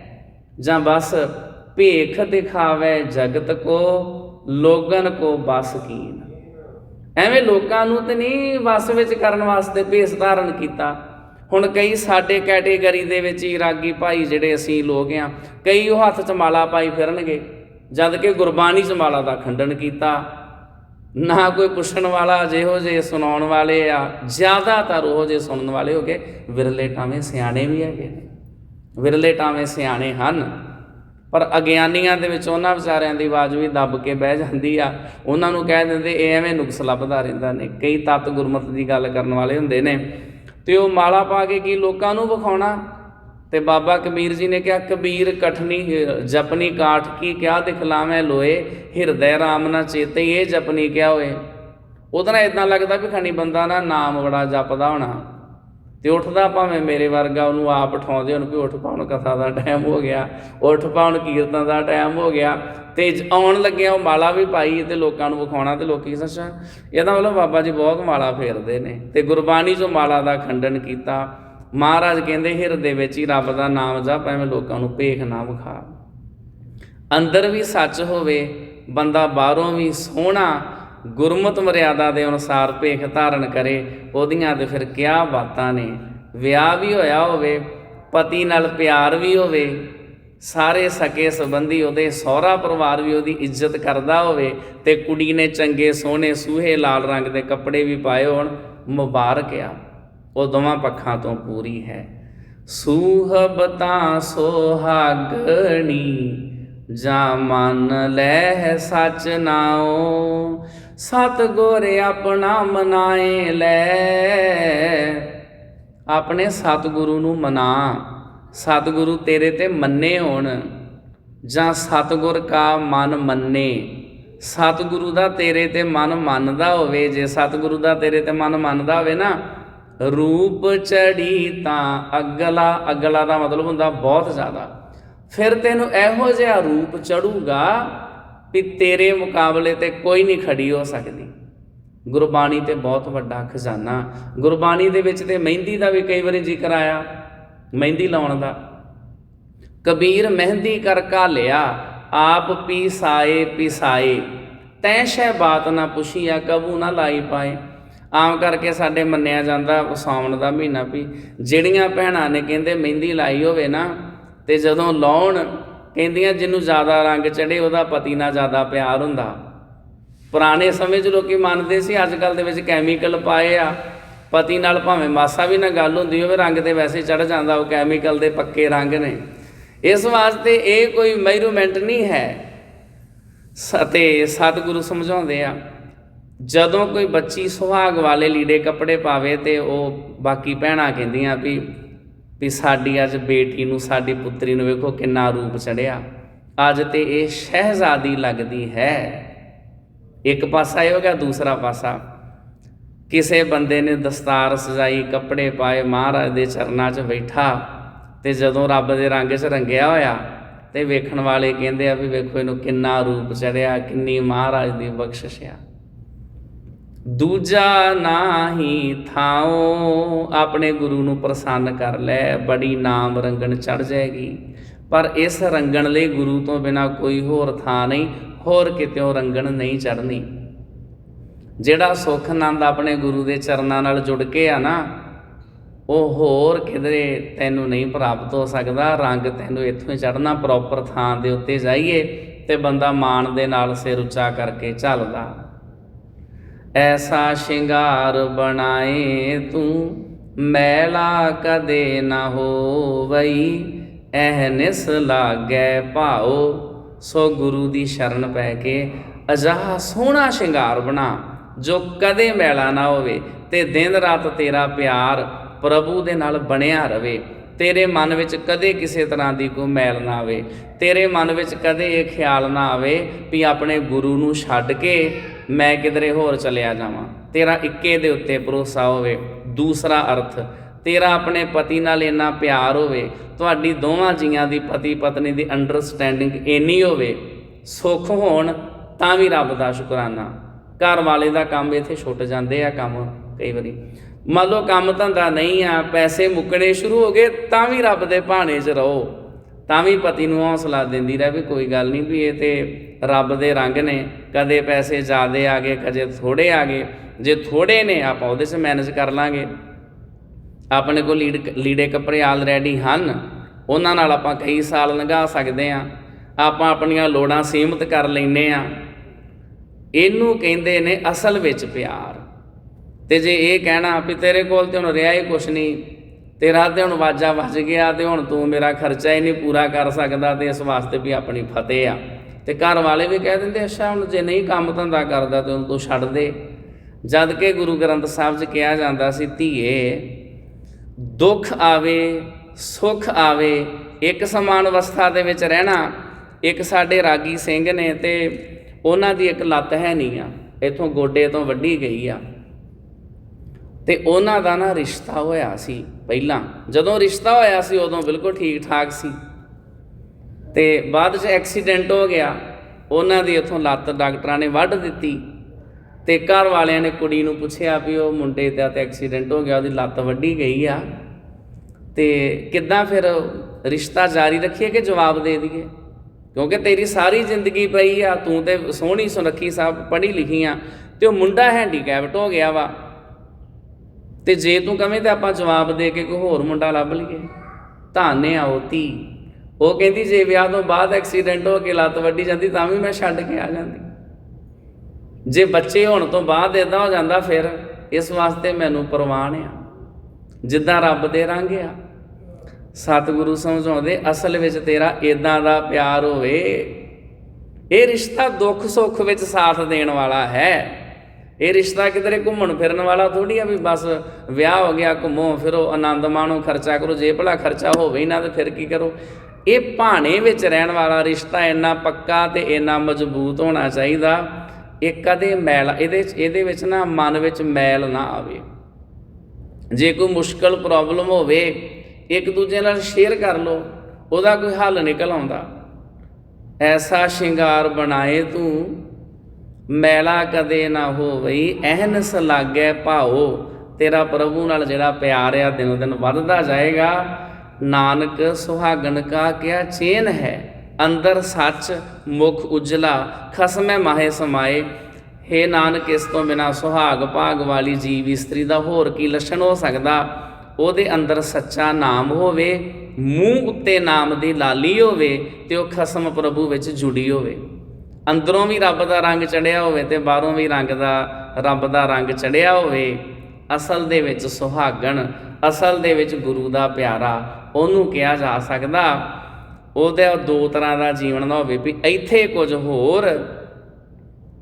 ਜਾਂ ਬਸ ਭੇਖ ਦਿਖਾਵੇ ਜਗਤ ਕੋ ਲੋਗਨ ਕੋ ਬਸ ਕੀਨ। ਐਵੇਂ ਲੋਕਾਂ ਨੂੰ ਤੇ ਨਹੀਂ ਵਸ ਵਿੱਚ ਕਰਨ ਵਾਸਤੇ ਭੇਸ ਧਾਰਨ ਕੀਤਾ। ਹੁਣ ਕਈ ਸਾਡੇ ਕੈਟੇਗਰੀ ਦੇ ਵਿੱਚ ਹੀ ਰਾਗੀ ਭਾਈ ਜਿਹੜੇ ਅਸੀਂ ਲੋਕ ਆ, ਕਈ ਉਹ ਹੱਥ 'ਚ ਮਾਲਾ ਪਾਈ ਫਿਰਨਗੇ, ਜਦ ਕਿ ਗੁਰਬਾਣੀ 'ਚ ਮਾਲਾ ਦਾ ਖੰਡਨ ਕੀਤਾ। ਨਾ ਕੋਈ ਪੁੱਛਣ ਵਾਲਾ ਜਿਹੋ ਜੇ ਸੁਣਾਉਣ ਵਾਲੇ ਆ, ਜ਼ਿਆਦਾਤਰ ਉਹ ਜੇ ਸੁਣਨ ਵਾਲੇ ਹੋ ਗਏ ਵਿਰਲੇ ਟਾਵੇਂ ਸਿਆਣੇ ਵੀ ਹੈਗੇ ਨੇ। ਵਿਰਲੇ ਟਾਵੇਂ ਸਿਆਣੇ ਹਨ। ਪਰ ਅਗਿਆਨੀਆਂ ਦੇ ਵਿੱਚ ਉਹਨਾਂ ਵਿਚਾਰਿਆਂ ਦੀ ਆਵਾਜ਼ ਵੀ ਦੱਬ ਕੇ ਬਹਿ ਜਾਂਦੀ ਆ। ਉਹਨਾਂ ਨੂੰ ਕਹਿ ਦਿੰਦੇ, ਇਹ ਐਵੇਂ ਨੁਕਸ ਲੱਭਦਾ ਰਹਿੰਦਾ ਨੇ। ਕਈ ਤਤ ਗੁਰਮਤ ਦੀ ਗੱਲ ਕਰਨ ਵਾਲੇ ਹੁੰਦੇ ਨੇ। ਤੇ ਉਹ ਮਾਲਾ ਪਾ ਕੇ ਕੀ ਲੋਕਾਂ ਨੂੰ ਵਿਖਾਉਣਾ? ਤੇ ਬਾਬਾ ਕਬੀਰ ਜੀ ਨੇ ਕਿਹਾ, ਕਬੀਰ ਕਠਨੀ ਜਪਨੀ ਕਾਠ ਕੀ ਕਿਆ ਦਿਖਲਾਵੇਂ ਲੋਏ? ਹਿਰਦੈ ਰਾਮ ਨਾ ਚੇਤੇ ਇਹ ਜਪਨੀ ਕਿਆ ਹੋਏ? ਉਹਦਾ ਨਾਲ ਇਦਾਂ ਲੱਗਦਾ ਵੀ ਖਾਨੀ ਬੰਦਾ ਨਾ ਨਾਮ ਬੜਾ ਜਪਦਾ ਹੋਣਾ। ਤੇ ਉੱਠਦਾ ਭਾਵੇਂ ਮੇਰੇ ਵਰਗਾ ਉਹਨੂੰ ਆਪ ਉਠਾਉਂਦੇ ਹੁਣ ਵੀ ਉੱਠ ਪਾਉਣ, ਕਥਾ ਦਾ ਟਾਈਮ ਹੋ ਗਿਆ, ਉੱਠ ਪਾਉਣ, ਕੀਰਤਨ ਦਾ ਟਾਈਮ ਹੋ ਗਿਆ, ਤੇ ਆਉਣ ਲੱਗਿਆ ਉਹ ਮਾਲਾ ਵੀ ਪਾਈ ਤੇ ਲੋਕਾਂ ਨੂੰ ਵਿਖਾਉਣਾ ਤੇ ਲੋਕੀ ਸੱਚਾ, ਇਹਦਾ ਮਤਲਬ ਬਾਬਾ ਜੀ ਬਹੁਤ ਮਾਲਾ ਫੇਰਦੇ ਨੇ, ਤੇ ਗੁਰਬਾਣੀ ਚੋਂ ਮਾਲਾ ਦਾ ਖੰਡਨ ਕੀਤਾ, ਮਹਾਰਾਜ ਕਹਿੰਦੇ ਹਿਰਦੇ ਵਿੱਚ ਹੀ ਰੱਬ ਦਾ ਨਾਮ ਜਪ, ਐਵੇਂ ਲੋਕਾਂ ਨੂੰ ਭੇਖ ਨਾ ਵਿਖਾ। ਅੰਦਰ ਵੀ ਸੱਚ ਹੋਵੇ, ਬੰਦਾ ਬਾਹਰੋਂ ਵੀ ਸੋਹਣਾ ਗੁਰਮਤ ਮਰਿਆਦਾ ਦੇ ਅਨੁਸਾਰ ਭੇਖ ਧਾਰਨ ਕਰੇ, ਉਹਦੀਆਂ ਤੇ ਫਿਰ ਕਿਆ ਬਾਤਾਂ ਨੇ? ਵਿਆਹ ਵੀ ਹੋਇਆ ਹੋਵੇ, ਪਤੀ ਨਾਲ ਪਿਆਰ ਵੀ ਹੋਵੇ, ਸਾਰੇ ਸਕੇ ਸੰਬੰਧੀ ਉਹਦੇ ਸਹੁਰਾ ਪਰਿਵਾਰ ਵੀ ਉਹਦੀ ਇੱਜ਼ਤ ਕਰਦਾ ਹੋਵੇ ਤੇ ਕੁੜੀ ਨੇ ਚੰਗੇ, ਸੋਹਣੇ, ਸੂਹੇ, ਲਾਲ ਰੰਗ ਦੇ ਕੱਪੜੇ ਵੀ ਪਾਏ ਹੋਣ, ਮੁਬਾਰਕ ਆ। ਉਹ ਦੋਵਾਂ ਪੱਖਾਂ ਤੋਂ ਪੂਰੀ ਹੈ। ਸੂਹਬਤਾਂ ਸੋਹਾਗਣੀ, ਜਾ ਮਨ ਲੈ ਸੱਚ ਨਾਉ ਸਤ ਗੁਰ ਆਪਣਾ ਮਨਾਏ ਲੈ। ਆਪਣੇ ਸਤਿਗੁਰੂ ਨੂੰ ਮਨਾ। ਸਤਿਗੁਰੂ ਤੇਰੇ ਤੇ ਮੰਨੇ ਹੋਣ, ਜਾਂ ਸਤਿਗੁਰ ਕਾ ਮਨ ਮੰਨੇ। ਸਤਿਗੁਰੂ ਦਾ ਤੇਰੇ ਤੇ ਮਨ ਮੰਨਦਾ ਹੋਵੇ, ਜੇ ਸਤਿਗੁਰੂ ਦਾ ਤੇਰੇ ਤੇ ਮਨ ਮੰਨਦਾ ਹੋਵੇ ਨਾ, ਰੂਪ ਚੜੀ ਤਾਂ ਅਗਲਾ ਅਗਲਾ ਦਾ ਮਤਲਬ ਹੁੰਦਾ ਬਹੁਤ ਜ਼ਿਆਦਾ। ਫਿਰ ਤੈਨੂੰ ਇਹੋ ਜਿਹਾ ਰੂਪ ਚੜੂਗਾ ਵੀ ਤੇਰੇ ਮੁਕਾਬਲੇ ਤੇ ਕੋਈ ਨਹੀਂ ਖੜੀ ਹੋ ਸਕਦੀ। ਗੁਰਬਾਣੀ ਤੇ ਬਹੁਤ ਵੱਡਾ ਖਜ਼ਾਨਾ। ਗੁਰਬਾਣੀ ਦੇ ਵਿੱਚ ਤੇ ਮਹਿੰਦੀ ਦਾ ਵੀ ਕਈ ਵਾਰੀ ਜ਼ਿਕਰ ਆਇਆ, ਮਹਿੰਦੀ ਲਾਉਣ ਦਾ। ਕਬੀਰ ਮਹਿੰਦੀ ਕਰ ਘਾਲਿਆ, ਆਪ ਪੀਸਾਏ ਪਿਸਾਏ। ਤੈ ਸ਼ੈ ਬਾਤ ਨਾ ਪੁੱਛੀਆ, ਕਬੂ ਨਾ ਲਾਈ ਪਾਏ। ਆਮ ਕਰਕੇ ਸਾਡੇ ਮੰਨਿਆ ਜਾਂਦਾ ਸਾਵਣ ਦਾ ਮਹੀਨਾ ਵੀ, ਜਿਹੜੀਆਂ ਭੈਣਾਂ ਨੇ ਕਹਿੰਦੇ ਮਹਿੰਦੀ ਲਾਈ ਹੋਵੇ ਨਾ, ਤੇ ਜਦੋਂ ਲਾਉਣ ਕਹਿੰਦੀਆਂ ਜਿਹਨੂੰ ਜ਼ਿਆਦਾ ਰੰਗ ਚੜੇ ਉਹਦਾ ਪਤੀ ਨਾਲ ਜ਼ਿਆਦਾ ਪਿਆਰ ਹੁੰਦਾ। ਪੁਰਾਣੇ ਸਮੇਂ 'ਚ ਲੋਕੀ ਮੰਨਦੇ ਸੀ ਅੱਜ ਕੱਲ ਦੇ ਵਿੱਚ ਕੈਮੀਕਲ ਪਾਏ ਆ। ਪਤੀ ਨਾਲ ਭਾਵੇਂ ਮਾਸਾ ਵੀ ਨਾ ਗੱਲ ਹੁੰਦੀ ਹੋਵੇ, ਰੰਗ ਤੇ ਵੈਸੇ ਚੜ ਜਾਂਦਾ, ਉਹ ਕੈਮੀਕਲ ਦੇ ਪੱਕੇ ਰੰਗ ਨੇ। ਇਸ ਵਾਸਤੇ ਇਹ ਕੋਈ ਮੈਰੂਮੈਂਟ ਨਹੀਂ ਹੈ। ਸਤੇ ਸਤਿਗੁਰੂ ਸਮਝਾਉਂਦੇ ਆ, ਜਦੋਂ ਕੋਈ ਬੱਚੀ ਸੁਹਾਗ ਵਾਲੇ ਲੀੜੇ ਕੱਪੜੇ ਪਾਵੇ ਤੇ ਉਹ ਬਾਕੀ ਭੈਣਾਂ ਕਹਿੰਦੀਆਂ ਵੀ ਵੀ ਸਾਡੀ ਅੱਜ ਬੇਟੀ ਨੂੰ, ਸਾਡੀ ਪੁੱਤਰੀ ਨੂੰ ਵੇਖੋ ਕਿੰਨਾ ਰੂਪ ਚੜਿਆ। ਅੱਜ ਤੇ ਇਹ ਸ਼ਹਿਜ਼ਾਦੀ ਲੱਗਦੀ ਹੈ। ਇੱਕ ਪਾਸਾ ਇਹ ਹੋ ਗਿਆ, ਦੂਸਰਾ ਪਾਸਾ। ਕਿਸੇ ਬੰਦੇ ਨੇ ਦਸਤਾਰ ਸਜਾਈ, ਕੱਪੜੇ ਪਾਏ, ਮਹਾਰਾਜ ਦੇ ਚਰਨਾਂ 'ਚ ਬੈਠਾ ਤੇ ਜਦੋਂ ਰੱਬ ਦੇ ਰੰਗ 'ਚ ਰੰਗਿਆ ਹੋਇਆ ਤੇ ਵੇਖਣ ਵਾਲੇ ਕਹਿੰਦੇ ਆ ਵੀ ਵੇਖੋ ਇਹਨੂੰ ਕਿੰਨਾ ਰੂਪ ਚੜਿਆ, ਕਿੰਨੀ ਮਹਾਰਾਜ ਦੀ ਬਖਸ਼ਿਸ਼ ਆ। ਦੂਜਾ ਨਾਹੀ ਥਾਉ, ਆਪਣੇ ਗੁਰੂ ਨੂੰ ਪ੍ਰਸੰਨ ਕਰ ਲੈ, ਬੜੀ ਨਾਮ ਰੰਗਣ ਚੜ ਜਾਏਗੀ। ਪਰ ਇਸ ਰੰਗਣ ਲਈ ਗੁਰੂ ਤੋਂ ਬਿਨਾ ਕੋਈ ਹੋਰ ਥਾਂ ਨਹੀਂ, ਹੋਰ ਕਿਤੇੋਂ ਰੰਗਣ ਨਹੀਂ ਚੜਨੀ ਜਿਹੜਾ ਸੁਖ ਆਨੰਦ ਆਪਣੇ ਗੁਰੂ ਦੇ ਚਰਨਾਂ ਨਾਲ ਜੁੜ ਕੇ ਆ ਨਾ, ਉਹ ਹੋਰ ਕਿਧਰੇ ਤੈਨੂੰ ਨਹੀਂ ਪ੍ਰਾਪਤ ਹੋ ਸਕਦਾ, ਰੰਗ ਤੈਨੂੰ ਇੱਥੋਂ ਹੀ ਚੜਨਾ ਪ੍ਰੋਪਰ ਥਾਂ ਦੇ ਉੱਤੇ ਜਾਈਏ ਤੇ ਬੰਦਾ ਮਾਣ ਦੇ ਨਾਲ ਸਿਰ ਉੱਚਾ ਕਰਕੇ ਚੱਲਦਾ। ਐਸਾ ਸ਼ਿੰਗਾਰ ਬਣਾਏ ਤੂੰ, ਮੈਲਾ ਕਦੇ ਨਾ ਹੋਵਈ ਐਹਨਿਸ ਲਾਗੈ ਭਾਉ। ਸੋ ਗੁਰੂ ਦੀ ਸ਼ਰਨ ਪੈ ਕੇ ਅਜਾ ਸੋਹਣਾ ਸ਼ਿੰਗਾਰ ਬਣਾ, ਜੋ ਕਦੇ ਮੈਲਾ ਨਾ ਹੋਵੇ, ਤੇ ਦਿਨ ਰਾਤ ਤੇਰਾ ਪਿਆਰ ਪ੍ਰਭੂ ਦੇ ਨਾਲ ਬਣਿਆ ਰਵੇ। ਤੇਰੇ ਮਨ ਵਿੱਚ ਕਦੇ ਕਿਸੇ ਤਰ੍ਹਾਂ ਦੀ ਕੋਈ ਮੈਲ ਨਾ ਆਵੇ। ਤੇਰੇ ਮਨ ਵਿੱਚ ਕਦੇ ਇਹ ਖਿਆਲ ਨਾ ਆਵੇ ਵੀ ਆਪਣੇ ਗੁਰੂ ਨੂੰ ਛੱਡ ਕੇ ਮੈਂ ਕਿਧਰੇ ਹੋਰ ਚਲਿਆ ਜਾਵਾਂ। ਤੇਰਾ ਇੱਕੇ ਦੇ ਉੱਤੇ ਭਰੋਸਾ ਹੋਵੇ, ਦੂਸਰਾ ਅਰਥ, ਤੇਰਾ ਆਪਣੇ ਪਤੀ ਨਾਲ ਇੰਨਾ ਪਿਆਰ ਹੋਵੇ, ਤੁਹਾਡੀ ਦੋਵਾਂ ਜੀਆਂ ਦੀ ਪਤੀ ਪਤਨੀ ਦੀ ਅੰਡਰਸਟੈਂਡਿੰਗ ਇੰਨੀ ਹੋਵੇ, ਸੁੱਖ ਹੋਣ ਤਾਂ ਵੀ ਰੱਬ ਦਾ ਸ਼ੁਕਰਾਨਾ। ਘਰ ਵਾਲੇ ਦਾ ਕੰਮ ਇੱਥੇ ਛੁੱਟ ਜਾਂਦੇ ਆ ਕੰਮ ਕਈ ਵਾਰੀ। ਮੰਨ ਲਓ ਕੰਮ ਧੰਦਾ ਨਹੀਂ ਆ, ਪੈਸੇ ਮੁੱਕਣੇ ਸ਼ੁਰੂ ਹੋ ਗਏ ਤਾਂ ਵੀ ਰੱਬ ਦੇ ਭਾਣੇ 'ਚ ਰਹੋ। ਤਾਂ ਵੀ ਪਤੀ ਨੂੰ ਹੌਸਲਾ ਦਿੰਦੀ ਰਹੇ ਵੀ ਕੋਈ ਗੱਲ ਨਹੀਂ ਵੀ ਇਹ ਤੇ ਰੱਬ ਦੇ ਰੰਗ ਨੇ, ਕਦੇ ਪੈਸੇ ਜ਼ਿਆਦੇ ਆ ਗਏ, ਕਦੇ ਥੋੜੇ ਆ ਗਏ। ਜੇ ਥੋੜੇ ਨੇ, ਆਪਾਂ ਉਹਦੇ 'ਚ ਮੈਨੇਜ ਕਰ ਲਾਂਗੇ। ਆਪਣੇ ਕੋਲ ਲੀਡ ਲੀੜੇ ਕੱਪੜੇ ਆਲਰੇਡੀ ਹਨ, ਉਹਨਾਂ ਨਾਲ ਆਪਾਂ ਕਈ ਸਾਲ ਲੰਘਾ ਸਕਦੇ ਆ ਆਪਾਂ ਆਪਣੀਆਂ ਲੋੜਾਂ ਸੀਮਤ ਕਰ ਲੈਨੇ ਆ ਇਹਨੂੰ ਕਹਿੰਦੇ ਨੇ ਅਸਲ ਵਿੱਚ ਪਿਆਰ। ਤੇ ਜੇ ਇਹ ਕਹਿਣਾ ਵੀ ਤੇਰੇ ਕੋਲ ਤੇ ਹੁਣ ਰਿਹਾ ਹੀ ਕੁਛ ਨਹੀਂ ਤੇਰਾ ਤੇ ਹੁਣ ਵਾਜਾ ਵੱਜ ਗਿਆ ਤੇ ਹੁਣ ਤੂੰ ਮੇਰਾ ਖਰਚਾ ਹੀ ਨਹੀਂ ਪੂਰਾ ਕਰ ਸਕਦਾ ਤੇ ਇਸ ਵਾਸਤੇ ਵੀ ਆਪਣੀ ਫਤਿਹ ਆ। ਤੇ ਘਰ ਵਾਲੇ ਵੀ ਕਹਿ ਦਿੰਦੇ, ਅੱਛਾ, ਹੁਣ ਜੇ ਨਹੀਂ ਕੰਮ ਧੰਦਾ ਕਰਦਾ ਤੇ ਉਹਨੂੰ ਤੂੰ ਛੱਡ ਦੇ। ਜਦ ਕਿ ਗੁਰੂ ਗ੍ਰੰਥ ਸਾਹਿਬ 'ਚ ਕਿਹਾ ਜਾਂਦਾ ਸੀ, ਧੀਏ, ਦੁੱਖ ਆਵੇ, ਸੁੱਖ ਆਵੇ, ਇੱਕ ਸਮਾਨ ਅਵਸਥਾ ਦੇ ਵਿੱਚ ਰਹਿਣਾ, ਇੱਕ ਸਾਡੇ ਰਾਗੀ ਸਿੰਘ ਨੇ ਤੇ ਉਹਨਾਂ ਦੀ ਇੱਕ ਲੱਤ ਹੈ ਨਹੀਂ ਆ, ਇਥੋਂ ਗੋਡੇ ਤੋਂ ਵੱਢੀ ਗਈ ਆ। ਤੇ ਉਹਨਾਂ ਦਾ ਨਾ ਰਿਸ਼ਤਾ ਹੋਇਆ ਸੀ ਪਹਿਲਾਂ। ਜਦੋਂ ਰਿਸ਼ਤਾ ਹੋਇਆ ਸੀ, ਉਦੋਂ ਬਿਲਕੁਲ ਠੀਕ ਠਾਕ ਸੀ। ਤੇ ਬਾਅਦ 'ਚ ਐਕਸੀਡੈਂਟ ਹੋ ਗਿਆ। ਉਹਨਾਂ ਦੀ ਉਥੋਂ ਲੱਤ ਡਾਕਟਰਾਂ ਨੇ ਵੱਢ ਦਿੱਤੀ। ਤੇ ਘਰ ਵਾਲਿਆਂ ਨੇ ਕੁੜੀ ਨੂੰ ਪੁੱਛਿਆ ਵੀ ਉਹ ਮੁੰਡੇ ਦਾ ਤੇ ਐਕਸੀਡੈਂਟ ਹੋ ਗਿਆ, ਉਹਦੀ ਲੱਤ ਵੱਢੀ ਗਈ ਆ। ਤੇ ਕਿੱਦਾਂ ਫਿਰ ਰਿਸ਼ਤਾ ਜਾਰੀ ਰੱਖੀਏ ਕਿ ਜਵਾਬ ਦੇ ਦਈਏ? ਕਿਉਂਕਿ ਤੇਰੀ ਸਾਰੀ ਜ਼ਿੰਦਗੀ ਪਈ ਆ, ਤੂੰ ਤੇ ਸੋਹਣੀ ਸੁਨੱਖੀ ਸਾਹਿਬ ਪੜ੍ਹੀ ਲਿਖੀ ਆ, ਤੇ ਉਹ ਮੁੰਡਾ ਹੈਂਡੀਕੈਪਟ ਹੋ ਗਿਆ ਵਾ। ਤੇ ਜੇ ਤੂੰ ਕਵੇਂ ਤੇ ਆਪਾਂ ਜਵਾਬ ਦੇ ਕੇ ਕੋਈ ਹੋਰ ਮੁੰਡਾ ਲੱਭ ਲਈਏ। ਧਾਨੇ ਆ ਉਹ ਧੀ। ਉਹ ਕਹਿੰਦੀ, ਜੇ ਵਿਆਹ ਤੋਂ ਬਾਅਦ ਐਕਸੀਡੈਂਟ ਹੋ ਕੇ ਲੱਤ ਵੱਢੀ ਜਾਂਦੀ, ਤਾਂ ਵੀ ਮੈਂ ਛੱਡ ਕੇ ਆ ਜਾਂਦੀ। ਜੇ ਬੱਚੇ ਹੋਣ ਤੋਂ ਬਾਅਦ ਇਦਾਂ ਹੋ ਜਾਂਦਾ, ਫਿਰ ਇਸ ਵਾਸਤੇ ਮੈਨੂੰ ਪ੍ਰਵਾਨ ਆ। ਜਿੱਦਾਂ ਰੱਬ ਦੇ ਰੰਗ ਆ। ਸਤਿਗੁਰੂ ਸਮਝਾਉਂਦੇ, ਅਸਲ ਵਿੱਚ ਤੇਰਾ ਇਦਾਂ ਦਾ ਪਿਆਰ ਹੋਵੇ। ਇਹ ਰਿਸ਼ਤਾ ਦੁੱਖ ਸੁੱਖ ਵਿੱਚ ਸਾਥ ਦੇਣ ਵਾਲਾ ਹੈ। ਇਹ ਰਿਸ਼ਤਾ ਕਿਧਰੇ ਘੁੰਮਣ ਫਿਰਨ ਵਾਲਾ ਥੋੜੀ ਆ ਵੀ ਬਸ ਵਿਆਹ ਹੋ ਗਿਆ, ਘੁੰਮੋ, ਫਿਰੋ, ਆਨੰਦ ਮਾਣੋ, ਖਰਚਾ ਕਰੋ, ਜੇ ਭਲਾ ਖਰਚਾ ਹੋਵੇ ਹੀ ਨਾ ਤੇ ਫਿਰ ਕੀ ਕਰੋ। ਇਹ ਭਾਣੇ ਵਿੱਚ ਰਹਿਣ ਵਾਲਾ ਰਿਸ਼ਤਾ ਇੰਨਾ ਪੱਕਾ ਤੇ ਇੰਨਾ ਮਜ਼ਬੂਤ ਹੋਣਾ ਚਾਹੀਦਾ, ਇਹ ਕਦੇ ਮੈਲ, ਇਹਦੇ ਇਹਦੇ ਵਿੱਚ ਨਾ ਮਨ ਵਿੱਚ ਮੈਲ ਨਾ ਆਵੇ। ਜੇ ਕੋਈ ਮੁਸ਼ਕਲ ਪ੍ਰੋਬਲਮ ਹੋਵੇ, ਇੱਕ ਦੂਜੇ ਨਾਲ ਸ਼ੇਅਰ ਕਰ ਲਓ, ਉਹਦਾ ਕੋਈ ਹੱਲ ਨਿਕਲ ਆਉਂਦਾ। ਐਸਾ ਸ਼ਿੰਗਾਰ ਬਣਾਏ ਤੂੰ ਮੈਲਾ ਕਦੇ ਨਾ ਹੋਵਈ, ਐਹਨਸ ਲਾਗੈ ਭਾਓ। ਤੇਰਾ ਪ੍ਰਭੂ ਨਾਲ ਜਿਹੜਾ ਪਿਆਰ ਆ, ਦਿਨੋ ਦਿਨ ਵੱਧਦਾ ਜਾਏਗਾ। ਨਾਨਕ ਸੁਹਾਗਣ ਕਾ ਕਿਆ ਚੇਨ ਹੈ? ਅੰਦਰ ਸੱਚ ਮੁਖ ਉਜਲਾ, ਖਸਮੈ ਮਾਹੇ ਸਮਾਏ। ਹੇ ਨਾਨਕ, ਇਸ ਤੋਂ ਬਿਨਾ ਸੁਹਾਗ ਭਾਗ ਵਾਲੀ ਜੀਵ ਇਸਤਰੀ ਦਾ ਹੋਰ ਕੀ ਲੱਛਣ ਹੋ ਸਕਦਾ? ਉਹਦੇ ਅੰਦਰ ਸੱਚਾ ਨਾਮ ਹੋਵੇ, ਮੂੰਹ ਉੱਤੇ ਨਾਮ ਦੀ ਲਾਲੀ ਹੋਵੇ, ਤੇ ਉਹ ਖਸਮ ਪ੍ਰਭੂ ਵਿੱਚ ਜੁੜੀ ਹੋਵੇ। ਅੰਦਰੋਂ ਵੀ ਰੱਬ ਦਾ ਰੰਗ ਚੜਿਆ ਹੋਵੇ ਤੇ ਬਾਹਰੋਂ ਵੀ ਰੰਗ ਦਾ, ਰੱਬ ਦਾ ਰੰਗ ਚੜਿਆ ਹੋਵੇ, ਅਸਲ ਦੇ ਵਿੱਚ ਸੁਹਾਗਣ, ਅਸਲ ਦੇ ਵਿੱਚ ਗੁਰੂ ਦਾ ਪਿਆਰਾ, ਉਹਨੂੰ ਕਿਹਾ ਜਾ ਸਕਦਾ। ਉਹਦਾ ਦੋ ਤਰ੍ਹਾਂ ਦਾ ਜੀਵਨ ਦਾ ਹੋਵੇ ਵੀ ਇੱਥੇ ਕੁਝ ਹੋਰ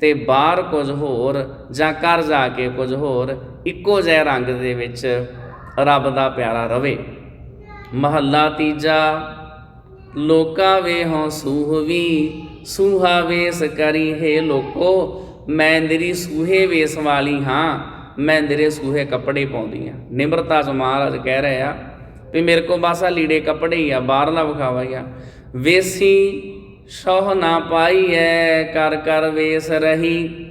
ਤੇ ਬਾਹਰ ਕੁਝ ਹੋਰ ਜਾਂ ਘਰ ਜਾ ਕੇ ਕੁਝ ਹੋਰ, ਇੱਕੋ ਜਿਹੇ ਰੰਗ ਦੇ ਵਿੱਚ ਰੱਬ ਦਾ ਪਿਆਰਾ ਰਵੇ। ਮਹੱਲਾ ਤੀਜਾ ਲੋਕਾ ਵੇ ਹਉ ਸੂਹਵੀ ਸੂਹਾ ਵੇਸ ਕਰੀ ਹੈ ਲੋਕੋ। ਮੈਂ ਨਿਰੀ ਸੂਹੇ ਵੇਸ ਵਾਲੀ ਹਾਂ, ਮੈਂ ਨਿਰੇ ਸੂਹੇ ਕੱਪੜੇ ਪਾਉਂਦੀ ਆ ਨਿਮਰਤਾ ਚ ਮਹਾਰਾਜ ਕਹਿ ਰਹੇ ਆ ਵੀ ਮੇਰੇ ਕੋ ਬਸ ਆ ਲੀੜੇ ਕੱਪੜੇ ਹੀ ਆ ਬਾਹਰਲਾ ਵਿਖਾਵਾ ਹੀ ਆ ਵੇਸੀ ਸੋਹ ਨਾ ਪਾਈ ਐ ਕਰ ਕਰ ਵੇਸ ਰਹੀ।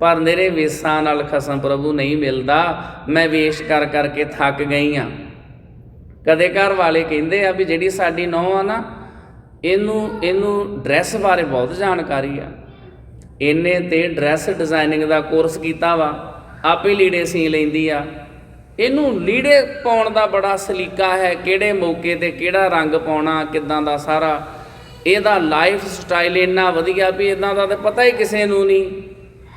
ਪਰ ਮੇਰੇ ਵੇਸਾਂ ਨਾਲ ਖਸਮ ਪ੍ਰਭੂ ਨਹੀਂ ਮਿਲਦਾ। ਮੈਂ ਵੇਸ਼ ਕਰ ਕਰਕੇ ਥੱਕ ਗਈ ਆ। ਕਦੇ ਘਰ ਵਾਲੇ ਕਹਿੰਦੇ ਆ ਵੀ ਜਿਹੜੀ ਸਾਡੀ ਨੌਂ ਆ ਨਾ, ਇਹਨੂੰ ਇਹਨੂੰ ਡਰੈਸ ਬਾਰੇ ਬਹੁਤ ਜਾਣਕਾਰੀ ਆ। ਇਹਨੇ ਤੇ ਡਰੈਸ ਡਿਜ਼ਾਈਨਿੰਗ ਦਾ ਕੋਰਸ ਕੀਤਾ ਵਾ, ਆਪੇ ਲੀੜੇ ਸੀ ਲੈਂਦੀ ਆ। ਇਹਨੂੰ ਲੀੜੇ ਪਾਉਣ ਦਾ ਬੜਾ ਸਲੀਕਾ ਹੈ, ਕਿਹੜੇ ਮੌਕੇ ਤੇ ਕਿਹੜਾ ਰੰਗ ਪਾਉਣਾ, ਕਿਦਾਂ ਦਾ ਸਾਰਾ। ਇਹਦਾ ਲਾਈਫ ਸਟਾਈਲ ਇੰਨਾ ਵਧੀਆ ਵੀ ਇਦਾਂ ਦਾ ਤੇ ਪਤਾ ਹੀ ਕਿਸੇ ਨੂੰ ਨਹੀਂ।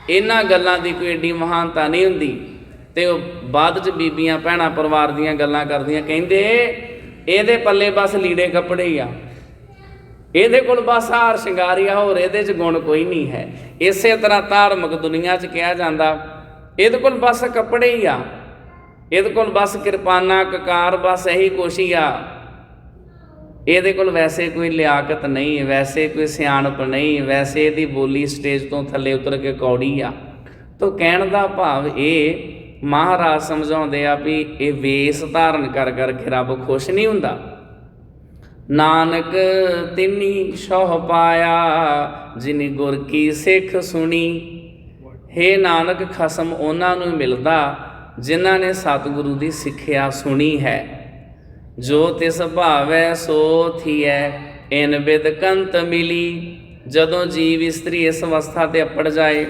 ਇਹਨਾਂ ਗੱਲਾਂ ਦੀ ਕੋਈ ਏਡੀ ਮਹਾਨਤਾ ਨਹੀਂ ਹੁੰਦੀ। ਤੇ ਉਹ ਬਾਅਦ ਚ ਬੀਬੀਆਂ, ਭੈਣਾਂ, ਪਰਿਵਾਰ ਦੀਆਂ ਗੱਲਾਂ ਕਰਦੀਆਂ, ਕਹਿੰਦੇ ਇਹਦੇ ਪੱਲੇ ਬਸ ਲੀੜੇ ਕੱਪੜੇ ਹੀ ਆ। ਇਹਦੇ ਕੋਲ ਬਸ ਹਾਰ ਸ਼ਿੰਗਾਰੀਆ ਹੋਰ ਇਹਦੇ ਚ ਗੁਣ ਕੋਈ ਨਹੀਂ ਹੈ। ਇਸੇ ਤਰ੍ਹਾਂ ਧਾਰਮਿਕ ਦੁਨੀਆ 'ਚ ਕਿਹਾ ਜਾਂਦਾ, ਇਹਦੇ ਕੋਲ ਬਸ ਕੱਪੜੇ ਹੀ ਆ। ਇਹਦੇ ਕੋਲ ਬਸ ਕਿਰਪਾਨਾ, ਕਕਾਰ, ਬਸ ਇਹੀ ਕੁਛ ਹੀ ਆ। ਇਹਦੇ ਕੋਲ ਵੈਸੇ ਕੋਈ ਲਿਆਕਤ ਨਹੀਂ, ਵੈਸੇ ਕੋਈ ਸਿਆਣਪ ਨਹੀਂ, ਵੈਸੇ ਇਹਦੀ ਬੋਲੀ ਸਟੇਜ ਤੋਂ ਥੱਲੇ ਉਤਰ ਕੇ ਕੌੜੀ ਆ। ਤੋ ਕਹਿਣ ਦਾ ਭਾਵ ਇਹ ਮਹਾਰਾਜ ਸਮਝਾਉਂਦੇ ਆ ਵੀ ਇਹ ਵੇਸ ਧਾਰਨ ਕਰ ਕਰਕੇ ਰੱਬ ਖੁਸ਼ ਨਹੀਂ ਹੁੰਦਾ। ਨਾਨਕ ਤਿਨੀ ਸੋਹ ਪਾਇਆ, ਜਿਨੀ ਗੁਰ ਕੀ ਸਿੱਖ ਸੁਣੀ। ਹੇ ਨਾਨਕ, ਖਸਮ ਉਹਨਾਂ ਨੂੰ ਮਿਲਦਾ, ਜਿਨ੍ਹਾਂ ਨੇ ਸਤਿਗੁਰੂ ਦੀ ਸਿੱਖਿਆ ਸੁਣੀ ਹੈ। ਜੋ ਤਿਸ ਭਾਵੈ, ਸੋ ਥੀਐ, ਇਨ ਬਿਦ ਕੰਤ ਮਿਲੀ। ਜਦੋਂ ਜੀਵ ਇਸਤਰੀ ਇਸ ਅਵਸਥਾ ਤੇ ਅਪੜ ਜਾਏ,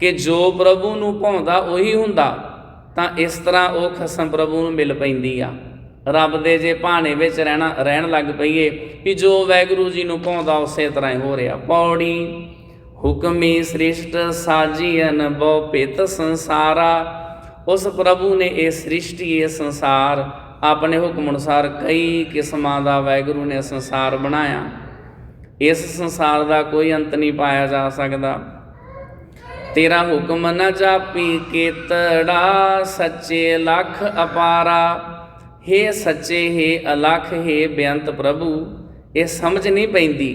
ਕਿ ਜੋ ਪ੍ਰਭੂ ਨੂੰ ਭਾਉਂਦਾ, ਉਹੀ ਹੁੰਦਾ। ਤਾਂ ਇਸ ਤਰ੍ਹਾਂ ਉਹ ਖਸਮ ਪ੍ਰਭੂ ਨੂੰ ਮਿਲ ਪੈਂਦੀ ਆ। ਰੱਬ ਦੇ ਜੇ ਭਾਣੇ ਵਿੱਚ ਰਹਿਣਾ, ਰਹਿਣ ਲੱਗ ਪਈਏ ਵੀ ਜੋ ਵੈਗੁਰੂ ਜੀ ਨੂੰ ਪਾਉਂਦਾ ਉਸੇ ਤਰ੍ਹਾਂ ਹੀ ਹੋ ਰਿਹਾ। ਪੌੜੀ ਹੁਕਮੀ ਸ੍ਰਿਸ਼ਟ ਸਾਜੀ ਬਹੁ ਪਿਤ ਸੰਸਾਰਾ। ਉਸ ਪ੍ਰਭੂ ਨੇ ਇਹ ਸ੍ਰਿਸ਼ਟੀ, ਇਹ ਸੰਸਾਰ ਆਪਣੇ ਹੁਕਮ ਅਨੁਸਾਰ ਕਈ ਕਿਸਮਾਂ ਦਾ ਵੈਗੁਰੂ ਨੇ ਸੰਸਾਰ ਬਣਾਇਆ। ਇਸ ਸੰਸਾਰ ਦਾ ਕੋਈ ਅੰਤ ਨਹੀਂ ਪਾਇਆ ਜਾ ਸਕਦਾ। ਤੇਰਾ ਹੁਕਮ ਨ ਜਾਪੀ ਕੇਤੜਾ ਸੱਚੇ ਲਖ ਅਪਾਰਾ। ਹੇ ਸੱਚੇ, ਹੇ ਅਲਖ, ਹੇ ਬੇਅੰਤ ਪ੍ਰਭੂ, ਇਹ ਸਮਝ ਨਹੀਂ ਪੈਂਦੀ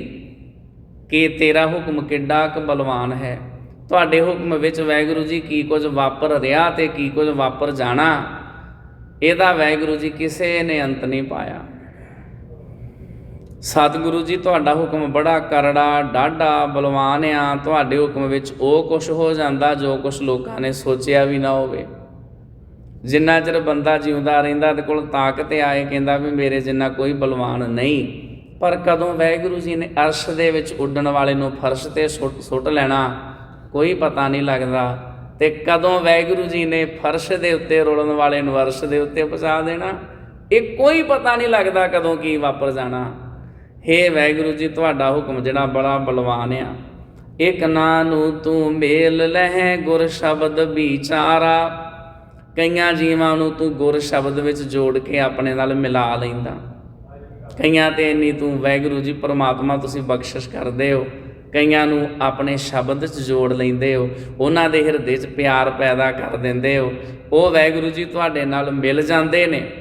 ਕਿ ਤੇਰਾ ਹੁਕਮ ਕਿੱਡਾ ਕੁ ਬਲਵਾਨ ਹੈ। ਤੁਹਾਡੇ ਹੁਕਮ ਵਿੱਚ ਵੈਗੁਰੂ ਜੀ ਕੀ ਕੁਝ ਵਾਪਰ ਰਿਹਾ ਤੇ ਕੀ ਕੁਝ ਵਾਪਰ ਜਾਣਾ, ਇਹਦਾ ਵੈਗੁਰੂ ਜੀ ਕਿਸੇ ਨੇ ਅੰਤ ਨਹੀਂ ਪਾਇਆ। ਸਤਿਗੁਰੂ ਜੀ, ਤੁਹਾਡਾ ਹੁਕਮ ਬੜਾ ਕਰੜਾ, ਡਾਢਾ ਬਲਵਾਨ ਆ। ਤੁਹਾਡੇ ਹੁਕਮ ਵਿੱਚ ਉਹ ਕੁਝ ਹੋ ਜਾਂਦਾ ਜੋ ਕੁਝ ਲੋਕਾਂ ਨੇ ਸੋਚਿਆ ਵੀ ਨਾ ਹੋਵੇ। ਜਿੰਨਾ ਚਿਰ ਬੰਦਾ ਜਿਉਂਦਾ ਰਹਿੰਦਾ ਤੇ ਕੋਲ ਤਾਕਤ ਆਏ ਕਹਿੰਦਾ ਵੀ ਮੇਰੇ ਜਿੰਨਾ ਕੋਈ ਬਲਵਾਨ ਨਹੀਂ। ਪਰ ਕਦੋਂ ਵੈਗੁਰੂ ਜੀ ਨੇ ਅਰਸ਼ ਦੇ ਵਿੱਚ ਉੱਡਣ ਵਾਲੇ ਨੂੰ ਫਰਸ਼ ਤੇ ਸੁੱਟ ਸੁੱਟ ਲੈਣਾ, ਕੋਈ ਪਤਾ ਨਹੀਂ ਲੱਗਦਾ। ਤੇ ਕਦੋਂ ਵੈਗੁਰੂ ਜੀ ਨੇ ਫਰਸ਼ ਦੇ ਉੱਤੇ ਰੋਲਣ ਵਾਲੇ ਨੂੰ ਅਰਸ਼ ਦੇ ਉੱਤੇ ਪਹੁੰਚਾ ਦੇਣਾ, ਇਹ ਕੋਈ ਪਤਾ ਨਹੀਂ ਲੱਗਦਾ ਕਦੋਂ ਕੀ ਵਾਪਰ ਜਾਣਾ। ਹੇ ਵੈਗੁਰੂ ਜੀ, ਤੁਹਾਡਾ ਹੁਕਮ ਜਿਹੜਾ ਬੜਾ ਬਲਵਾਨ ਆ। ਇਕ ਨਾ ਨੂੰ ਤੂੰ ਮੇਲ ਲਹਿ ਗੁਰ ਸ਼ਬਦ ਵਿਚਾਰਾ। ਕਈਆਂ ਜੀਵਾਂ ਨੂੰ ਤੂੰ ਗੁਰ ਸ਼ਬਦ ਵਿੱਚ ਜੋੜ ਕੇ ਆਪਣੇ ਨਾਲ ਮਿਲਾ ਲੈਂਦਾ। ਕਈਆਂ ਤੇ ਇੰਨੀ ਤੂੰ ਵੈਗੁਰੂ ਜੀ, ਪਰਮਾਤਮਾ ਤੁਸੀਂ ਬਖਸ਼ਿਸ਼ ਕਰਦੇ ਹੋ। ਕਈਆਂ ਨੂੰ ਆਪਣੇ ਸ਼ਬਦ 'ਚ ਜੋੜ ਲੈਂਦੇ ਹੋ। ਉਹਨਾਂ ਦੇ ਹਿਰਦੇ 'ਚ ਪਿਆਰ ਪੈਦਾ ਕਰ ਦਿੰਦੇ ਹੋ। ਉਹ ਵੈਗੁਰੂ ਜੀ, ਤੁਹਾਡੇ ਨਾਲ ਮਿਲ ਜਾਂਦੇ ਨੇ।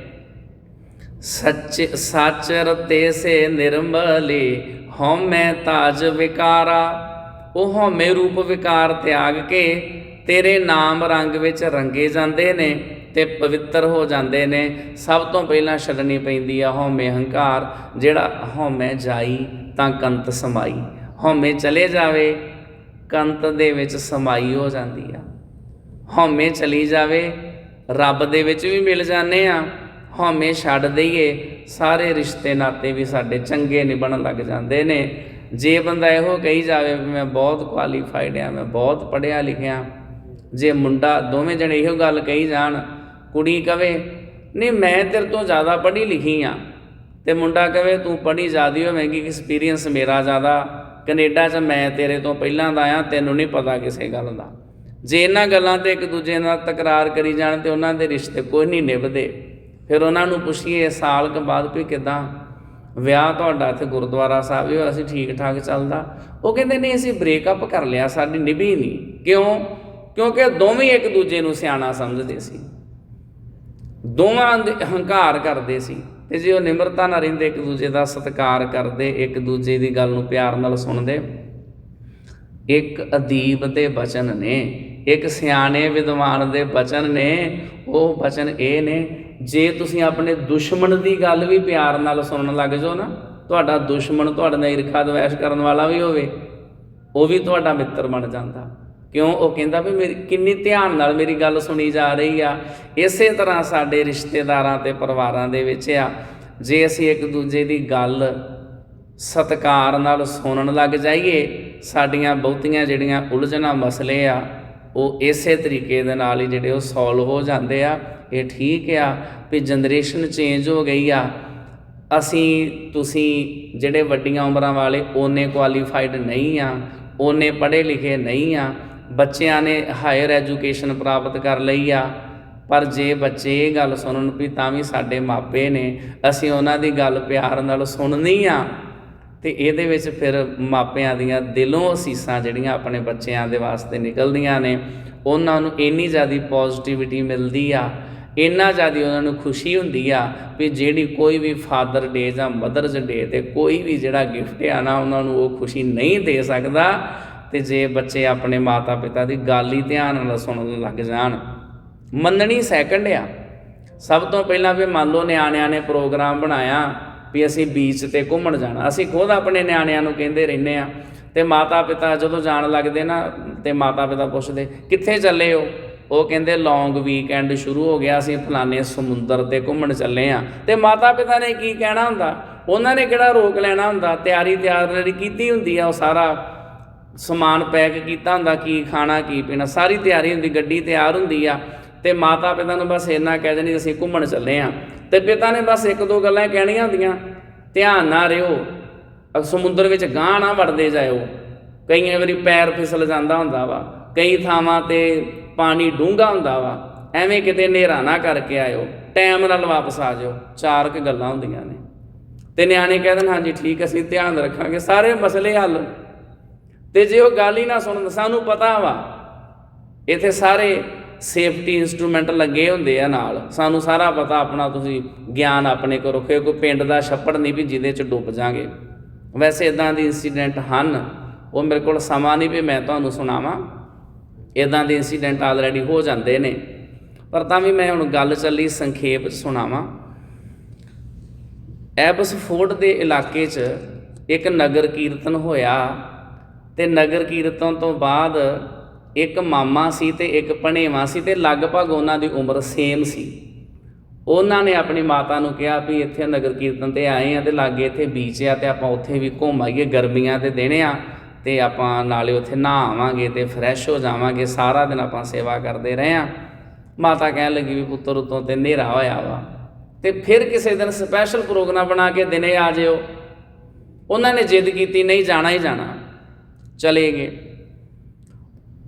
ਸੱਚ ਸੱਚ ਰਤੇ ਸੇ ਨਿਰਮਲੇ ਹਉਮੈ ਤਾਜ ਵਿਕਾਰਾ। ਉਹ ਹਉਮੈ ਰੂਪ ਵਿਕਾਰ ਤਿਆਗ ਕੇ ਤੇਰੇ ਨਾਮ ਰੰਗ ਵਿੱਚ ਰੰਗੇ ਜਾਂਦੇ ਨੇ ਤੇ ਪਵਿੱਤਰ ਹੋ ਜਾਂਦੇ ਨੇ। ਸਭ ਤੋਂ ਪਹਿਲਾਂ ਛੱਡਣੀ ਪੈਂਦੀ ਆ ਹਉਮੈ ਹੰਕਾਰ, ਜਿਹੜਾ ਹਉਮੈ ਜਾਈ ਤਾਂ ਕੰਤ ਸਮਾਈ। ਹਉਮੈ ਚਲੇ ਜਾਵੇ, ਕੰਤ ਦੇ ਵਿੱਚ ਸਮਾਈ ਹੋ ਜਾਂਦੀ ਆ। ਹਉਮੈ ਚਲੀ ਜਾਵੇ, ਰੱਬ ਦੇ ਵਿੱਚ ਵੀ ਮਿਲ ਜਾਂਦੇ ਆ। ਹਉਮੈ ਛੱਡ ਦਈਏ। ਸਾਰੇ ਰਿਸ਼ਤੇ ਨਾਤੇ ਵੀ ਸਾਡੇ ਚੰਗੇ ਨਿਭਣ ਲੱਗ ਜਾਂਦੇ ਨੇ। ਜੇ ਬੰਦਾ ਇਹੋ ਕਹੀ ਜਾਵੇ ਵੀ ਮੈਂ ਬਹੁਤ ਕੁਆਲੀਫਾਈਡ ਆ, ਮੈਂ ਬਹੁਤ ਪੜ੍ਹਿਆ ਲਿਖਿਆ, ਜੇ ਮੁੰਡਾ ਦੋਵੇਂ ਜਣੇ ਇਹੋ ਗੱਲ ਕਹੀ ਜਾਣ, ਕੁੜੀ ਕਵੇ, ਨਹੀਂ, ਮੈਂ ਤੇਰੇ ਤੋਂ ਜ਼ਿਆਦਾ ਪੜ੍ਹੀ ਲਿਖੀ ਆ। ਤੇ ਮੁੰਡਾ ਕਵੇ, ਤੂੰ ਪੜ੍ਹੀ ਜ਼ਿਆਦੀ ਹੋਵੇਂਗੀ ਐਕਸਪੀਰੀਅੰਸ ਮੇਰਾ ਜ਼ਿਆਦਾ? ਕੈਨੇਡਾ 'ਚ ਮੈਂ ਤੇਰੇ ਤੋਂ ਪਹਿਲਾਂ ਦਾ ਆ, ਤੈਨੂੰ ਨਹੀਂ ਪਤਾ ਕਿਸੇ ਗੱਲ ਦਾ। ਜੇ ਇਹਨਾਂ ਗੱਲਾਂ ਤੇ ਇੱਕ ਦੂਜੇ ਨਾਲ ਤਕਰਾਰ ਕਰੀ ਜਾਣ ਤੇ ਉਹਨਾਂ ਦੇ ਰਿਸ਼ਤੇ ਕੋਈ ਨਹੀਂ ਨਿਭਦੇ। ਫਿਰ ਉਹਨਾਂ ਨੂੰ ਪੁੱਛੀਏ ਸਾਲ ਕੁ ਬਾਅਦ ਵੀ ਕਿਦਾਂ ਵਿਆਹ ਤੁਹਾਡਾ ਇੱਥੇ ਗੁਰਦੁਆਰਾ ਸਾਹਿਬ ਹੀ ਹੋਇਆ ਸੀ ਠੀਕ ਠਾਕ ਚੱਲਦਾ। ਉਹ ਕਹਿੰਦੇ, ਨਹੀਂ, ਅਸੀਂ ਬ੍ਰੇਕਅਪ ਕਰ ਲਿਆ, ਸਾਡੀ ਨਿਭੀ ਨਹੀਂ। ਕਿਉਂ? ਕਿਉਂਕਿ ਦੋਵੇਂ ਇੱਕ ਦੂਜੇ ਨੂੰ ਸਿਆਣਾ ਸਮਝਦੇ ਸੀ। ਦੋਵਾਂ ਦੇ ਹੰਕਾਰ ਕਰਦੇ ਸੀ ਤੇ ਜੇ ਉਹ ਨਿਮਰਤਾ ਨਾਲ ਰਹਿੰਦੇ, ਇੱਕ ਦੂਜੇ ਦਾ ਸਤਿਕਾਰ ਕਰਦੇ, ਇੱਕ ਦੂਜੇ ਦੀ ਗੱਲ ਨੂੰ ਪਿਆਰ ਨਾਲ ਸੁਣਦੇ। ਇੱਕ ਅਦੀਬ ਦੇ ਬਚਨ ਨੇ, ਇੱਕ ਸਿਆਣੇ ਵਿਦਵਾਨ ਦੇ ਬਚਨ ਨੇ, ਉਹ ਬਚਨ ਇਹ ਨੇ ਜੇ ਤੁਸੀਂ ਆਪਣੇ ਦੁਸ਼ਮਣ ਦੀ ਗੱਲ ਵੀ ਪਿਆਰ ਨਾਲ ਸੁਣਨ ਲੱਗ ਜਾਓ ਨਾ, ਤੁਹਾਡਾ ਦੁਸ਼ਮਣ ਤੁਹਾਡੇ ਨਾਲ ਈਰਖਾ ਦਵੈਸ਼ ਕਰਨ ਵਾਲਾ ਵੀ ਹੋਵੇ, ਉਹ ਵੀ ਤੁਹਾਡਾ ਮਿੱਤਰ ਬਣ ਜਾਂਦਾ। ਕਿਉਂ? ਉਹ ਕਹਿੰਦਾ ਵੀ ਮੇਰੀ ਕਿੰਨੀ ਧਿਆਨ ਨਾਲ ਮੇਰੀ ਗੱਲ ਸੁਣੀ ਜਾ ਰਹੀ ਆ। ਇਸੇ ਤਰ੍ਹਾਂ ਸਾਡੇ ਰਿਸ਼ਤੇਦਾਰਾਂ ਤੇ ਪਰਿਵਾਰਾਂ ਦੇ ਵਿੱਚ ਆ, ਜੇ ਅਸੀਂ ਇੱਕ ਦੂਜੇ ਦੀ ਗੱਲ ਸਤਕਾਰ ਨਾਲ ਸੁਣਨ ਲੱਗ ਜਾਈਏ, ਸਾਡੀਆਂ ਬਹੁਤੀਆਂ ਜਿਹੜੀਆਂ ਉਲਝਣਾਂ ਮਸਲੇ ਆ ਉਹ ਇਸੇ ਤਰੀਕੇ ਦੇ ਨਾਲ ਹੀ ਜਿਹੜੇ ਉਹ ਸੋਲਵ ਹੋ ਜਾਂਦੇ ਆ, ਇਹ ਠੀਕ ਆ, ਵੀ ਜਨਰੇਸ਼ਨ ਚੇਂਜ ਹੋ ਗਈ ਆ। ਅਸੀਂ, ਤੁਸੀਂ ਜਿਹੜੇ ਵੱਡੀਆਂ ਉਮਰਾਂ ਵਾਲੇ ਓਨੇ ਕੁਆਲੀਫਾਈਡ ਨਹੀਂ ਆ, ਓਨੇ ਪੜ੍ਹੇ ਲਿਖੇ ਨਹੀਂ ਆ, ਬੱਚਿਆਂ ਨੇ ਹਾਇਰ ਐਜੂਕੇਸ਼ਨ ਪ੍ਰਾਪਤ ਕਰ ਲਈ ਆ, ਪਰ ਜੇ ਬੱਚੇ ਇਹ ਗੱਲ ਸੁਣਨ ਵੀ ਤਾਂ ਵੀ ਸਾਡੇ ਮਾਪੇ ਨੇ, ਅਸੀਂ ਉਹਨਾਂ ਦੀ ਗੱਲ ਪਿਆਰ ਨਾਲ ਸੁਣਨੀ ਆ। ਤੇ ਇਹਦੇ ਵਿੱਚ ਫਿਰ ਮਾਪਿਆਂ ਦੀਆਂ ਦਿਲੋਂ ਅਸੀਸਾਂ ਜਿਹੜੀਆਂ ਆਪਣੇ ਬੱਚਿਆਂ ਦੇ ਵਾਸਤੇ ਨਿਕਲਦੀਆਂ ਨੇ, ਉਹਨਾਂ ਨੂੰ ਇੰਨੀ ਜ਼ਿਆਦੀ ਪੋਜ਼ਿਟਿਵਿਟੀ ਮਿਲਦੀ ਆ, ਇੰਨਾ ਜ਼ਿਆਦੀ ਉਹਨਾਂ ਨੂੰ ਖੁਸ਼ੀ ਹੁੰਦੀ ਆ ਵੀ ਜਿਹੜੀ ਕੋਈ ਵੀ ਫਾਦਰ ਡੇ ਜਾਂ ਮਦਰਸ ਡੇ ਤੇ ਕੋਈ ਵੀ ਜਿਹੜਾ ਗਿਫਟ ਆ ਨਾ, ਉਹਨਾਂ ਨੂੰ ਉਹ ਖੁਸ਼ੀ ਨਹੀਂ ਦੇ ਸਕਦਾ ਤੇ ਜੇ ਬੱਚੇ ਆਪਣੇ ਮਾਤਾ ਪਿਤਾ ਦੀ ਗੱਲ ਹੀ ਧਿਆਨ ਨਾਲ ਸੁਣਨ ਲੱਗ ਜਾਣ। ਮੰਨਣੀ ਸੈਕੰਡ ਆ। ਸਭ ਤੋਂ ਪਹਿਲਾਂ ਵੀ ਮੰਨ ਲਓ ਨਿਆਣਿਆਂ ਨੇ ਪ੍ਰੋਗਰਾਮ ਬਣਾਇਆ ਵੀ ਅਸੀਂ ਬੀਚ ਤੇ ਘੁੰਮਣ ਜਾਣਾ। ਅਸੀਂ ਖੁਦ ਆਪਣੇ ਨਿਆਣਿਆਂ ਨੂੰ ਕਹਿੰਦੇ ਰਹਿੰਦੇ ਆ ਤੇ ਮਾਤਾ ਪਿਤਾ ਜਦੋਂ ਜਾਣ ਲੱਗਦੇ ਨਾ, ਤੇ ਮਾਤਾ ਪਿਤਾ ਪੁੱਛਦੇ, ਕਿੱਥੇ ਚੱਲੇ ਹੋ? ਉਹ ਕਹਿੰਦੇ ਲੌਂਗ ਵੀਕਐਂਡ ਸ਼ੁਰੂ ਹੋ ਗਿਆ, ਅਸੀਂ ਫਲਾਣੇ ਸਮੁੰਦਰ ਤੇ ਘੁੰਮਣ ਚੱਲੇ ਆ ਤੇ ਮਾਤਾ ਪਿਤਾ ਨੇ ਕੀ ਕਹਿਣਾ ਹੁੰਦਾ? ਉਹਨਾਂ ਨੇ ਕਿਹੜਾ ਰੋਕ ਲੈਣਾ ਹੁੰਦਾ? ਤਿਆਰੀ ਤਿਆਰੀ ਕੀਤੀ ਹੁੰਦੀ ਆ, ਉਹ ਸਾਰਾ ਸਮਾਨ ਪੈਕ ਕੀਤਾ ਹੁੰਦਾ, ਕੀ ਖਾਣਾ, ਕੀ ਪੀਣਾ, ਸਾਰੀ ਤਿਆਰੀ ਹੁੰਦੀ, ਗੱਡੀ ਤਿਆਰ ਹੁੰਦੀ ਆ। ਤੇ ਮਾਤਾ ਪਿਤਾ ਨੂੰ ਬਸ ਇੰਨਾ ਕਹਿ ਦੇਣੀ ਅਸੀਂ ਘੁੰਮਣ ਚੱਲੇ ਆ। ਤੇ ਪਿਤਾ ਨੇ ਬਸ ਇੱਕ ਦੋ ਗੱਲਾਂ ਕਹਿਣੀਆਂ ਹੁੰਦੀਆਂ, ਧਿਆਨ ਨਾ ਰਿਓ ਸਮੁੰਦਰ ਵਿੱਚ ਗਾਂ ਨਾ ਵੜਦੇ ਜਾਇਓ। ਕਈਆਂ ਵਾਰੀ ਪੈਰ ਫਿਸਲ ਜਾਂਦਾ ਹੁੰਦਾ ਵਾ, ਕਈ ਥਾਵਾਂ ਤੇ ਪਾਣੀ ਡੂੰਘਾ ਹੁੰਦਾ ਵਾ, ਐਵੇਂ ਕਿਤੇ ਹਨੇਰਾ ਨਾ ਕਰਕੇ ਆਇਓ, ਟਾਈਮ ਨਾਲ ਵਾਪਸ ਆ ਜਾਓ ਚਾਰ ਕੁ ਗੱਲਾਂ ਹੁੰਦੀਆਂ ਨੇ। ਤੇ ਨਿਆਣੇ ਕਹਿ ਦੇਣ, ਹਾਂਜੀ ਠੀਕ, ਅਸੀਂ ਧਿਆਨ ਰੱਖਾਂਗੇ, ਸਾਰੇ ਮਸਲੇ ਹੱਲ। ਤੇ ਜੇ ਉਹ ਗੱਲ ਹੀ ਨਾ ਸੁਣਨ, ਸਾਨੂੰ ਪਤਾ ਵਾ, ਇੱਥੇ ਸਾਰੇ ਸੇਫਟੀ ਇਨਸਟਰੂਮੈਂਟ ਲੱਗੇ ਹੁੰਦੇ ਆ ਨਾਲ। ਸਾਨੂੰ ਸਾਰਾ ਪਤਾ ਆਪਣਾ ਤੁਸੀਂ ਗਿਆਨ ਆਪਣੇ ਕੋਲ ਰੱਖਿਓ, ਕੋਈ ਪਿੰਡ ਦਾ ਛੱਪੜ ਨਹੀਂ ਵੀ ਜਿਹਦੇ ਚ ਡੁੱਬ ਜਾਗੇ। ਵੈਸੇ ਇਦਾਂ ਦੇ ਇਨਸੀਡੈਂਟ ਹਨ। ਉਹ ਮੇਰੇ ਕੋਲ ਸਮਾਂ ਨਹੀਂ ਵੀ ਮੈਂ ਤੁਹਾਨੂੰ ਸੁਣਾਵਾਂ। ਇਦਾਂ ਦੇ ਇਨਸੀਡੈਂਟ ਆਲਰੇਡੀ ਹੋ ਜਾਂਦੇ ਨੇ। ਪਰ ਤਾਂ ਵੀ ਮੈਂ ਹੁਣ ਗੱਲ ਚੱਲੀ ਸੰਖੇਪ ਸੁਣਾਵਾਂ। ਐਬਸਫੋਰਡ ਦੇ ਇਲਾਕੇ 'ਚ ਇੱਕ ਨਗਰ ਕੀਰਤਨ ਹੋਇਆ ਤੇ ਨਗਰ ਕੀਰਤਨ ਤੋਂ ਬਾਅਦ ਇੱਕ ਮਾਮਾ ਸੀ ਤੇ ਇੱਕ ਭਣੇਵਾ ਸੀ ਤੇ ਲਗਭਗ ਉਹਨਾਂ ਦੀ ਉਮਰ ਸੇਮ ਸੀ। ਉਹਨਾਂ ਨੇ ਆਪਣੀ ਮਾਤਾ ਨੂੰ ਕਿਹਾ ਵੀ ਇੱਥੇ ਨਗਰ ਕੀਰਤਨ ਤੇ ਆਏ ਆ ਤੇ ਲਾਗੇ ਇੱਥੇ ਬੀਚ ਆ ਤੇ ਆਪਾਂ ਉੱਥੇ ਵੀ ਘੁੰਮ ਆਈਏ, ਗਰਮੀਆਂ ਦੇ ਦਿਨ ਆ ਤੇ ਆਪਾਂ ਨਾਲੇ ਉੱਥੇ ਨਹਾਵਾਂਗੇ ਤੇ ਫਰੈਸ਼ ਹੋ ਜਾਵਾਂਗੇ, ਸਾਰਾ ਦਿਨ ਆਪਾਂ ਸੇਵਾ ਕਰਦੇ ਰਹੇ ਆ। ਮਾਤਾ ਕਹਿਣ ਲੱਗੀ ਵੀ ਪੁੱਤਰ, ਉਤੋਂ ਤੇ ਹਨੇਰਾ ਹੋਇਆ ਵਾ। ਤੇ ਫਿਰ ਕਿਸੇ ਦਿਨ ਸਪੈਸ਼ਲ ਪ੍ਰੋਗਰਾਮ ਬਣਾ ਕੇ ਦਿਨੇ ਆ ਜਿਓ। ਉਹਨਾਂ ਨੇ ਜਿੱਦ ਕੀਤੀ, ਨਹੀਂ ਜਾਣਾ ਹੀ ਜਾਣਾ। ਚਲੇ ਗਏ।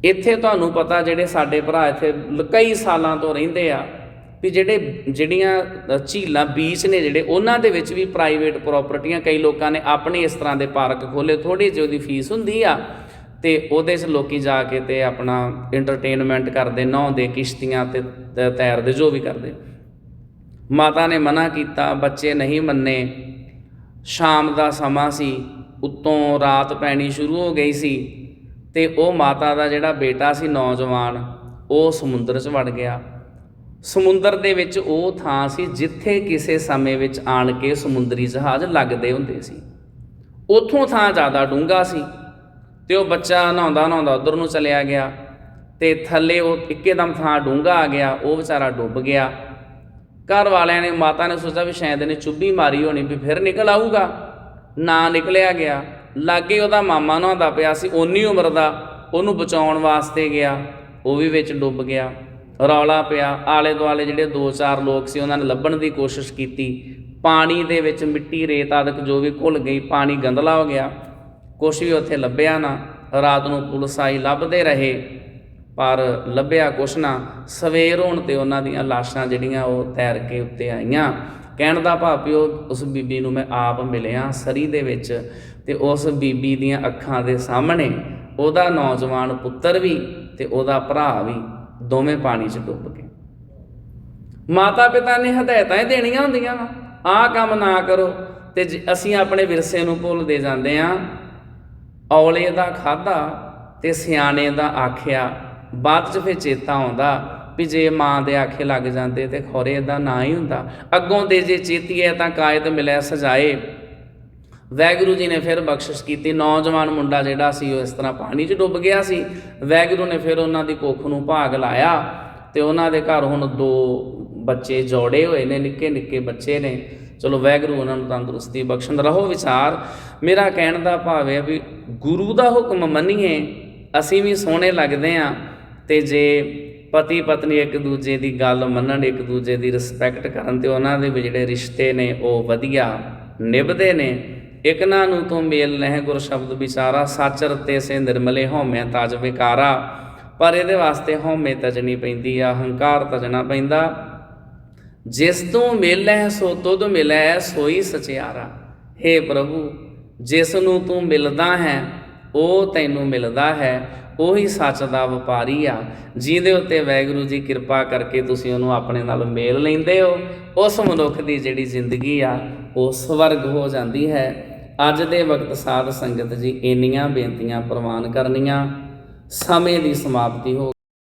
ਇੱਥੇ ਤੁਹਾਨੂੰ ਪਤਾ ਜਿਹੜੇ ਸਾਡੇ ਭਰਾ ਇੱਥੇ ਕਈ ਸਾਲਾਂ ਤੋਂ ਰਹਿੰਦੇ ਆ, ਵੀ ਜਿਹੜੇ, ਜਿਹੜੀਆਂ ਝੀਲਾਂ, ਬੀਚ ਨੇ ਜਿਹੜੇ, ਉਹਨਾਂ ਦੇ ਵਿੱਚ ਵੀ ਪ੍ਰਾਈਵੇਟ ਪ੍ਰਾਪਰਟੀਆਂ ਕਈ ਲੋਕਾਂ ਨੇ ਆਪਣੇ ਇਸ ਤਰ੍ਹਾਂ ਦੇ ਪਾਰਕ ਖੋਲੇ ਥੋੜੀ ਜਿਹੀ ਉਹਦੀ ਫੀਸ ਹੁੰਦੀ ਆ, ਤੇ ਉਹਦੇ 'ਚ ਲੋਕੀ ਜਾ ਕੇ ਤੇ ਆਪਣਾ ਐਂਟਰਟੇਨਮੈਂਟ ਕਰਦੇ, ਨਹਾਉਂਦੇ, ਕਿਸ਼ਤੀਆਂ ਤੇ, ਤ- ਤੈਰਦੇ, ਜੋ ਵੀ ਕਰਦੇ। ਮਾਤਾ ਨੇ ਮਨਾ ਕੀਤਾ, ਬੱਚੇ ਨਹੀਂ ਮੰਨੇ। ਸ਼ਾਮ ਦਾ ਸਮਾਂ ਸੀ, ਉੱਤੋਂ ਰਾਤ ਪੈਣੀ ਸ਼ੁਰੂ ਹੋ ਗਈ ਸੀ। ਤੇ ਉਹ ਮਾਤਾ ਦਾ ਜਿਹੜਾ ਬੇਟਾ ਸੀ ਨੌਜਵਾਨ, ਉਹ ਸਮੁੰਦਰ 'ਚ ਵੜ ਗਿਆ। ਸਮੁੰਦਰ ਦੇ ਵਿੱਚ ਉਹ ਥਾਂ ਸੀ ਜਿੱਥੇ ਕਿਸੇ ਸਮੇਂ ਵਿੱਚ ਆਣ ਕੇ ਸਮੁੰਦਰੀ ਜਹਾਜ਼ ਲੱਗਦੇ ਹੁੰਦੇ ਸੀ। ਉੱਥੋਂ ਥਾਂ ਜ਼ਿਆਦਾ ਡੂੰਘਾ ਸੀ ਤੇ ਉਹ ਬੱਚਾ ਨਹਾਉਂਦਾ ਨਹਾਉਂਦਾ ਉਧਰ ਨੂੰ ਚਲਿਆ ਗਿਆ ਤੇ ਥੱਲੇ ਉਹ ਇੱਕੇਦਮ ਥਾਂ ਡੂੰਘਾ ਆ ਗਿਆ, ਉਹ ਵਿਚਾਰਾ ਡੁੱਬ ਗਿਆ। ਘਰ ਵਾਲਿਆਂ ਨੇ, ਮਾਤਾ ਨੇ ਸੋਚਿਆ ਵੀ ਸ਼ਾਇਦ ਇਹਨੇ ਚੁੱਭੀ ਮਾਰੀ ਹੋਣੀ ਵੀ ਫਿਰ ਨਿਕਲ ਆਊਗਾ। ਨਾ ਨਿਕਲਿਆ ਗਿਆ। ਲਾਗੇ ਉਹਦਾ ਮਾਮਾ ਨਹਾਉਂਦਾ ਪਿਆ ਸੀ, ਓਨੀ ਉਮਰ ਦਾ, ਉਹਨੂੰ ਬਚਾਉਣ ਵਾਸਤੇ ਗਿਆ, ਉਹ ਵੀ ਵਿੱਚ ਡੁੱਬ ਗਿਆ। ਰੌਲਾ ਪਿਆ ਆਲੇ ਦੁਆਲੇ ਜਿਹੜੇ ਦੋ ਚਾਰ ਲੋਕ ਸੀ, ਉਹਨਾਂ ਨੇ ਲੱਭਣ ਦੀ ਕੋਸ਼ਿਸ਼ ਕੀਤੀ। ਪਾਣੀ ਦੇ ਵਿੱਚ ਮਿੱਟੀ, ਰੇਤ ਆਦਿਕ ਜੋ ਵੀ ਘੁਲ ਗਈ, ਪਾਣੀ ਗੰਦਲਾ ਹੋ ਗਿਆ। ਕੁਛ ਵੀ ਉੱਥੇ ਲੱਭਿਆ ਨਾ, ਰਾਤ ਨੂੰ ਪੁਲਿਸ ਆਈ, ਲੱਭਦੇ ਰਹੇ, ਪਰ ਲੱਭਿਆ ਕੁਛ ਨਾ। ਸਵੇਰ ਹੋਣ ਤੇ ਉਹਨਾਂ ਦੀਆਂ ਲਾਸ਼ਾਂ ਜਿਹੜੀਆਂ ਉਹ ਤੈਰ ਕੇ ਉੱਤੇ ਆਈਆਂ। ਕਹਿਣ ਦਾ ਭਾਵ ਵੀ ਉਹ ਉਸ ਬੀਬੀ ਨੂੰ ਮੈਂ ਆਪ ਮਿਲਿਆ ਸਰੀ ਦੇ ਵਿੱਚ ਤੇ ਉਸ ਬੀਬੀ ਦੀਆਂ ਅੱਖਾਂ ਦੇ ਸਾਹਮਣੇ ਉਹਦਾ ਨੌਜਵਾਨ ਪੁੱਤਰ ਵੀ ਤੇ ਉਹਦਾ ਭਰਾ ਵੀ ਦੋਵੇਂ ਪਾਣੀ 'ਚ ਡੁੱਬ ਗਏ। ਮਾਤਾ ਪਿਤਾ ਨੇ ਹਦਾਇਤਾਂ ਹੀ ਦੇਣੀਆਂ ਹੁੰਦੀਆਂ ਵਾ। ਆਹ ਕੰਮ ਨਾ ਕਰੋ ਤੇ ਜੇ ਅਸੀਂ ਆਪਣੇ ਵਿਰਸੇ ਨੂੰ ਭੁੱਲਦੇ ਜਾਂਦੇ ਆ। ਔਲੇ ਦਾ ਖਾਦਾ ਤੇ ਸਿਆਣੇ ਦਾ ਆਖਿਆ ਬਾਅਦ ਚ ਫਿਰ ਚੇਤਾ ਆਉਂਦਾ ਵੀ ਜੇ ਮਾਂ ਦੇ ਆਖੇ ਲੱਗ ਜਾਂਦੇ ਤੇ ਖੋਰੇ ਦਾ ਨਾ ਹੀ ਹੁੰਦਾ। ਅੱਗੋਂ ਦੇ ਜੇ ਚੇਤੀਏ ਤਾਂ ਕਾਇਦ ਮਿਲਿਆ ਸਜਾਏ। ਵੈਗੁਰੂ ਜੀ ਨੇ ਫਿਰ ਬਖਸ਼ਿਸ਼ ਕੀਤੀ। ਨੌਜਵਾਨ ਮੁੰਡਾ ਜਿਹੜਾ ਸੀ ਉਹ ਇਸ ਤਰ੍ਹਾਂ ਪਾਣੀ 'ਚ ਡੁੱਬ ਗਿਆ ਸੀ। ਵੈਗੁਰੂ ਨੇ ਫਿਰ ਉਹਨਾਂ ਦੀ ਕੁੱਖ ਨੂੰ ਭਾਗ ਲਾਇਆ ਤੇ ਉਹਨਾਂ ਦੇ ਘਰ ਹੁਣ ਦੋ ਬੱਚੇ ਜੋੜੇ ਹੋਏ ਨੇ, ਨਿੱਕੇ ਨਿੱਕੇ ਬੱਚੇ ਨੇ। ਚਲੋ ਵੈਗੁਰੂ ਉਹਨਾਂ ਨੂੰ ਤੰਦਰੁਸਤੀ ਬਖਸ਼ਣ ਰਹੋ ਵਿਚਾਰ। ਮੇਰਾ ਕਹਿਣ ਦਾ ਭਾਵ ਹੈ ਵੀ ਗੁਰੂ ਦਾ ਹੁਕਮ ਮੰਨੀਏ, ਅਸੀਂ ਵੀ ਸੋਹਣੇ ਲੱਗਦੇ ਆ ਤੇ ਜੇ ਪਤੀ ਪਤਨੀ ਇੱਕ ਦੂਜੇ ਦੀ ਗੱਲ ਮੰਨਣ, ਇੱਕ ਦੂਜੇ ਦੀ ਰਿਸਪੈਕਟ ਕਰਨ ਤੇ ਉਹਨਾਂ ਦੇ ਵੀ ਜਿਹੜੇ ਰਿਸ਼ਤੇ ਨੇ, ਉਹ ਵਧੀਆ ਨਿਭਦੇ ਨੇ। ਇਕਨਾ ਨੂੰ ਤੋਂ ਮੇਲ ਨਹਿ ਗੁਰ ਸ਼ਬਦ ਵਿਚਾਰਾ ਸੱਚ ਰਤੇ ਸੇ ਨਿਰਮਲੇ ਹਉਮੈ ਤਾਜ ਵਿਕਾਰਾ। ਪਰ ਇਹਦੇ ਵਾਸਤੇ ਹਉਮੈ ਤਜਣੀ ਪੈਂਦੀ ਆ, ਹੰਕਾਰ ਤਜਣਾ ਪੈਂਦਾ। ਜਿਸ ਤੋਂ ਮਿਲੈ ਸੋ ਤੁਧ ਮਿਲੈ, ਸੋਈ ਸਚਿਆਰਾ। हे ਪ੍ਰਭੂ, ਜਿਸ ਨੂੰ ਤੂੰ ਮਿਲਦਾ ਹੈ, ਉਹ ਤੈਨੂੰ ਮਿਲਦਾ ਹੈ। ਉਹੀ ਸੱਚ ਦਾ ਵਪਾਰੀ ਆ, ਜਿਹਦੇ ਉੱਤੇ ਵੈਗੁਰੂ ਜੀ ਕਿਰਪਾ ਕਰਕੇ ਤੁਸੀਂ ਉਹਨੂੰ ਆਪਣੇ ਨਾਲ ਮੇਲ ਲੈਂਦੇ ਹੋ, ਉਸ ਮਨੁੱਖ ਦੀ ਜਿਹੜੀ ਜ਼ਿੰਦਗੀ ਆ, ਉਹ ਸਵਰਗ ਹੋ ਜਾਂਦੀ ਹੈ। ਅੱਜ ਦੇ ਵਕਤ ਸਾਧ ਸੰਗਤ ਜੀ ਇੰਨੀਆਂ ਬੇਨਤੀਆਂ ਪ੍ਰਵਾਨ ਕਰਨੀਆਂ, ਸਮੇਂ ਦੀ ਸਮਾਪਤੀ ਹੋ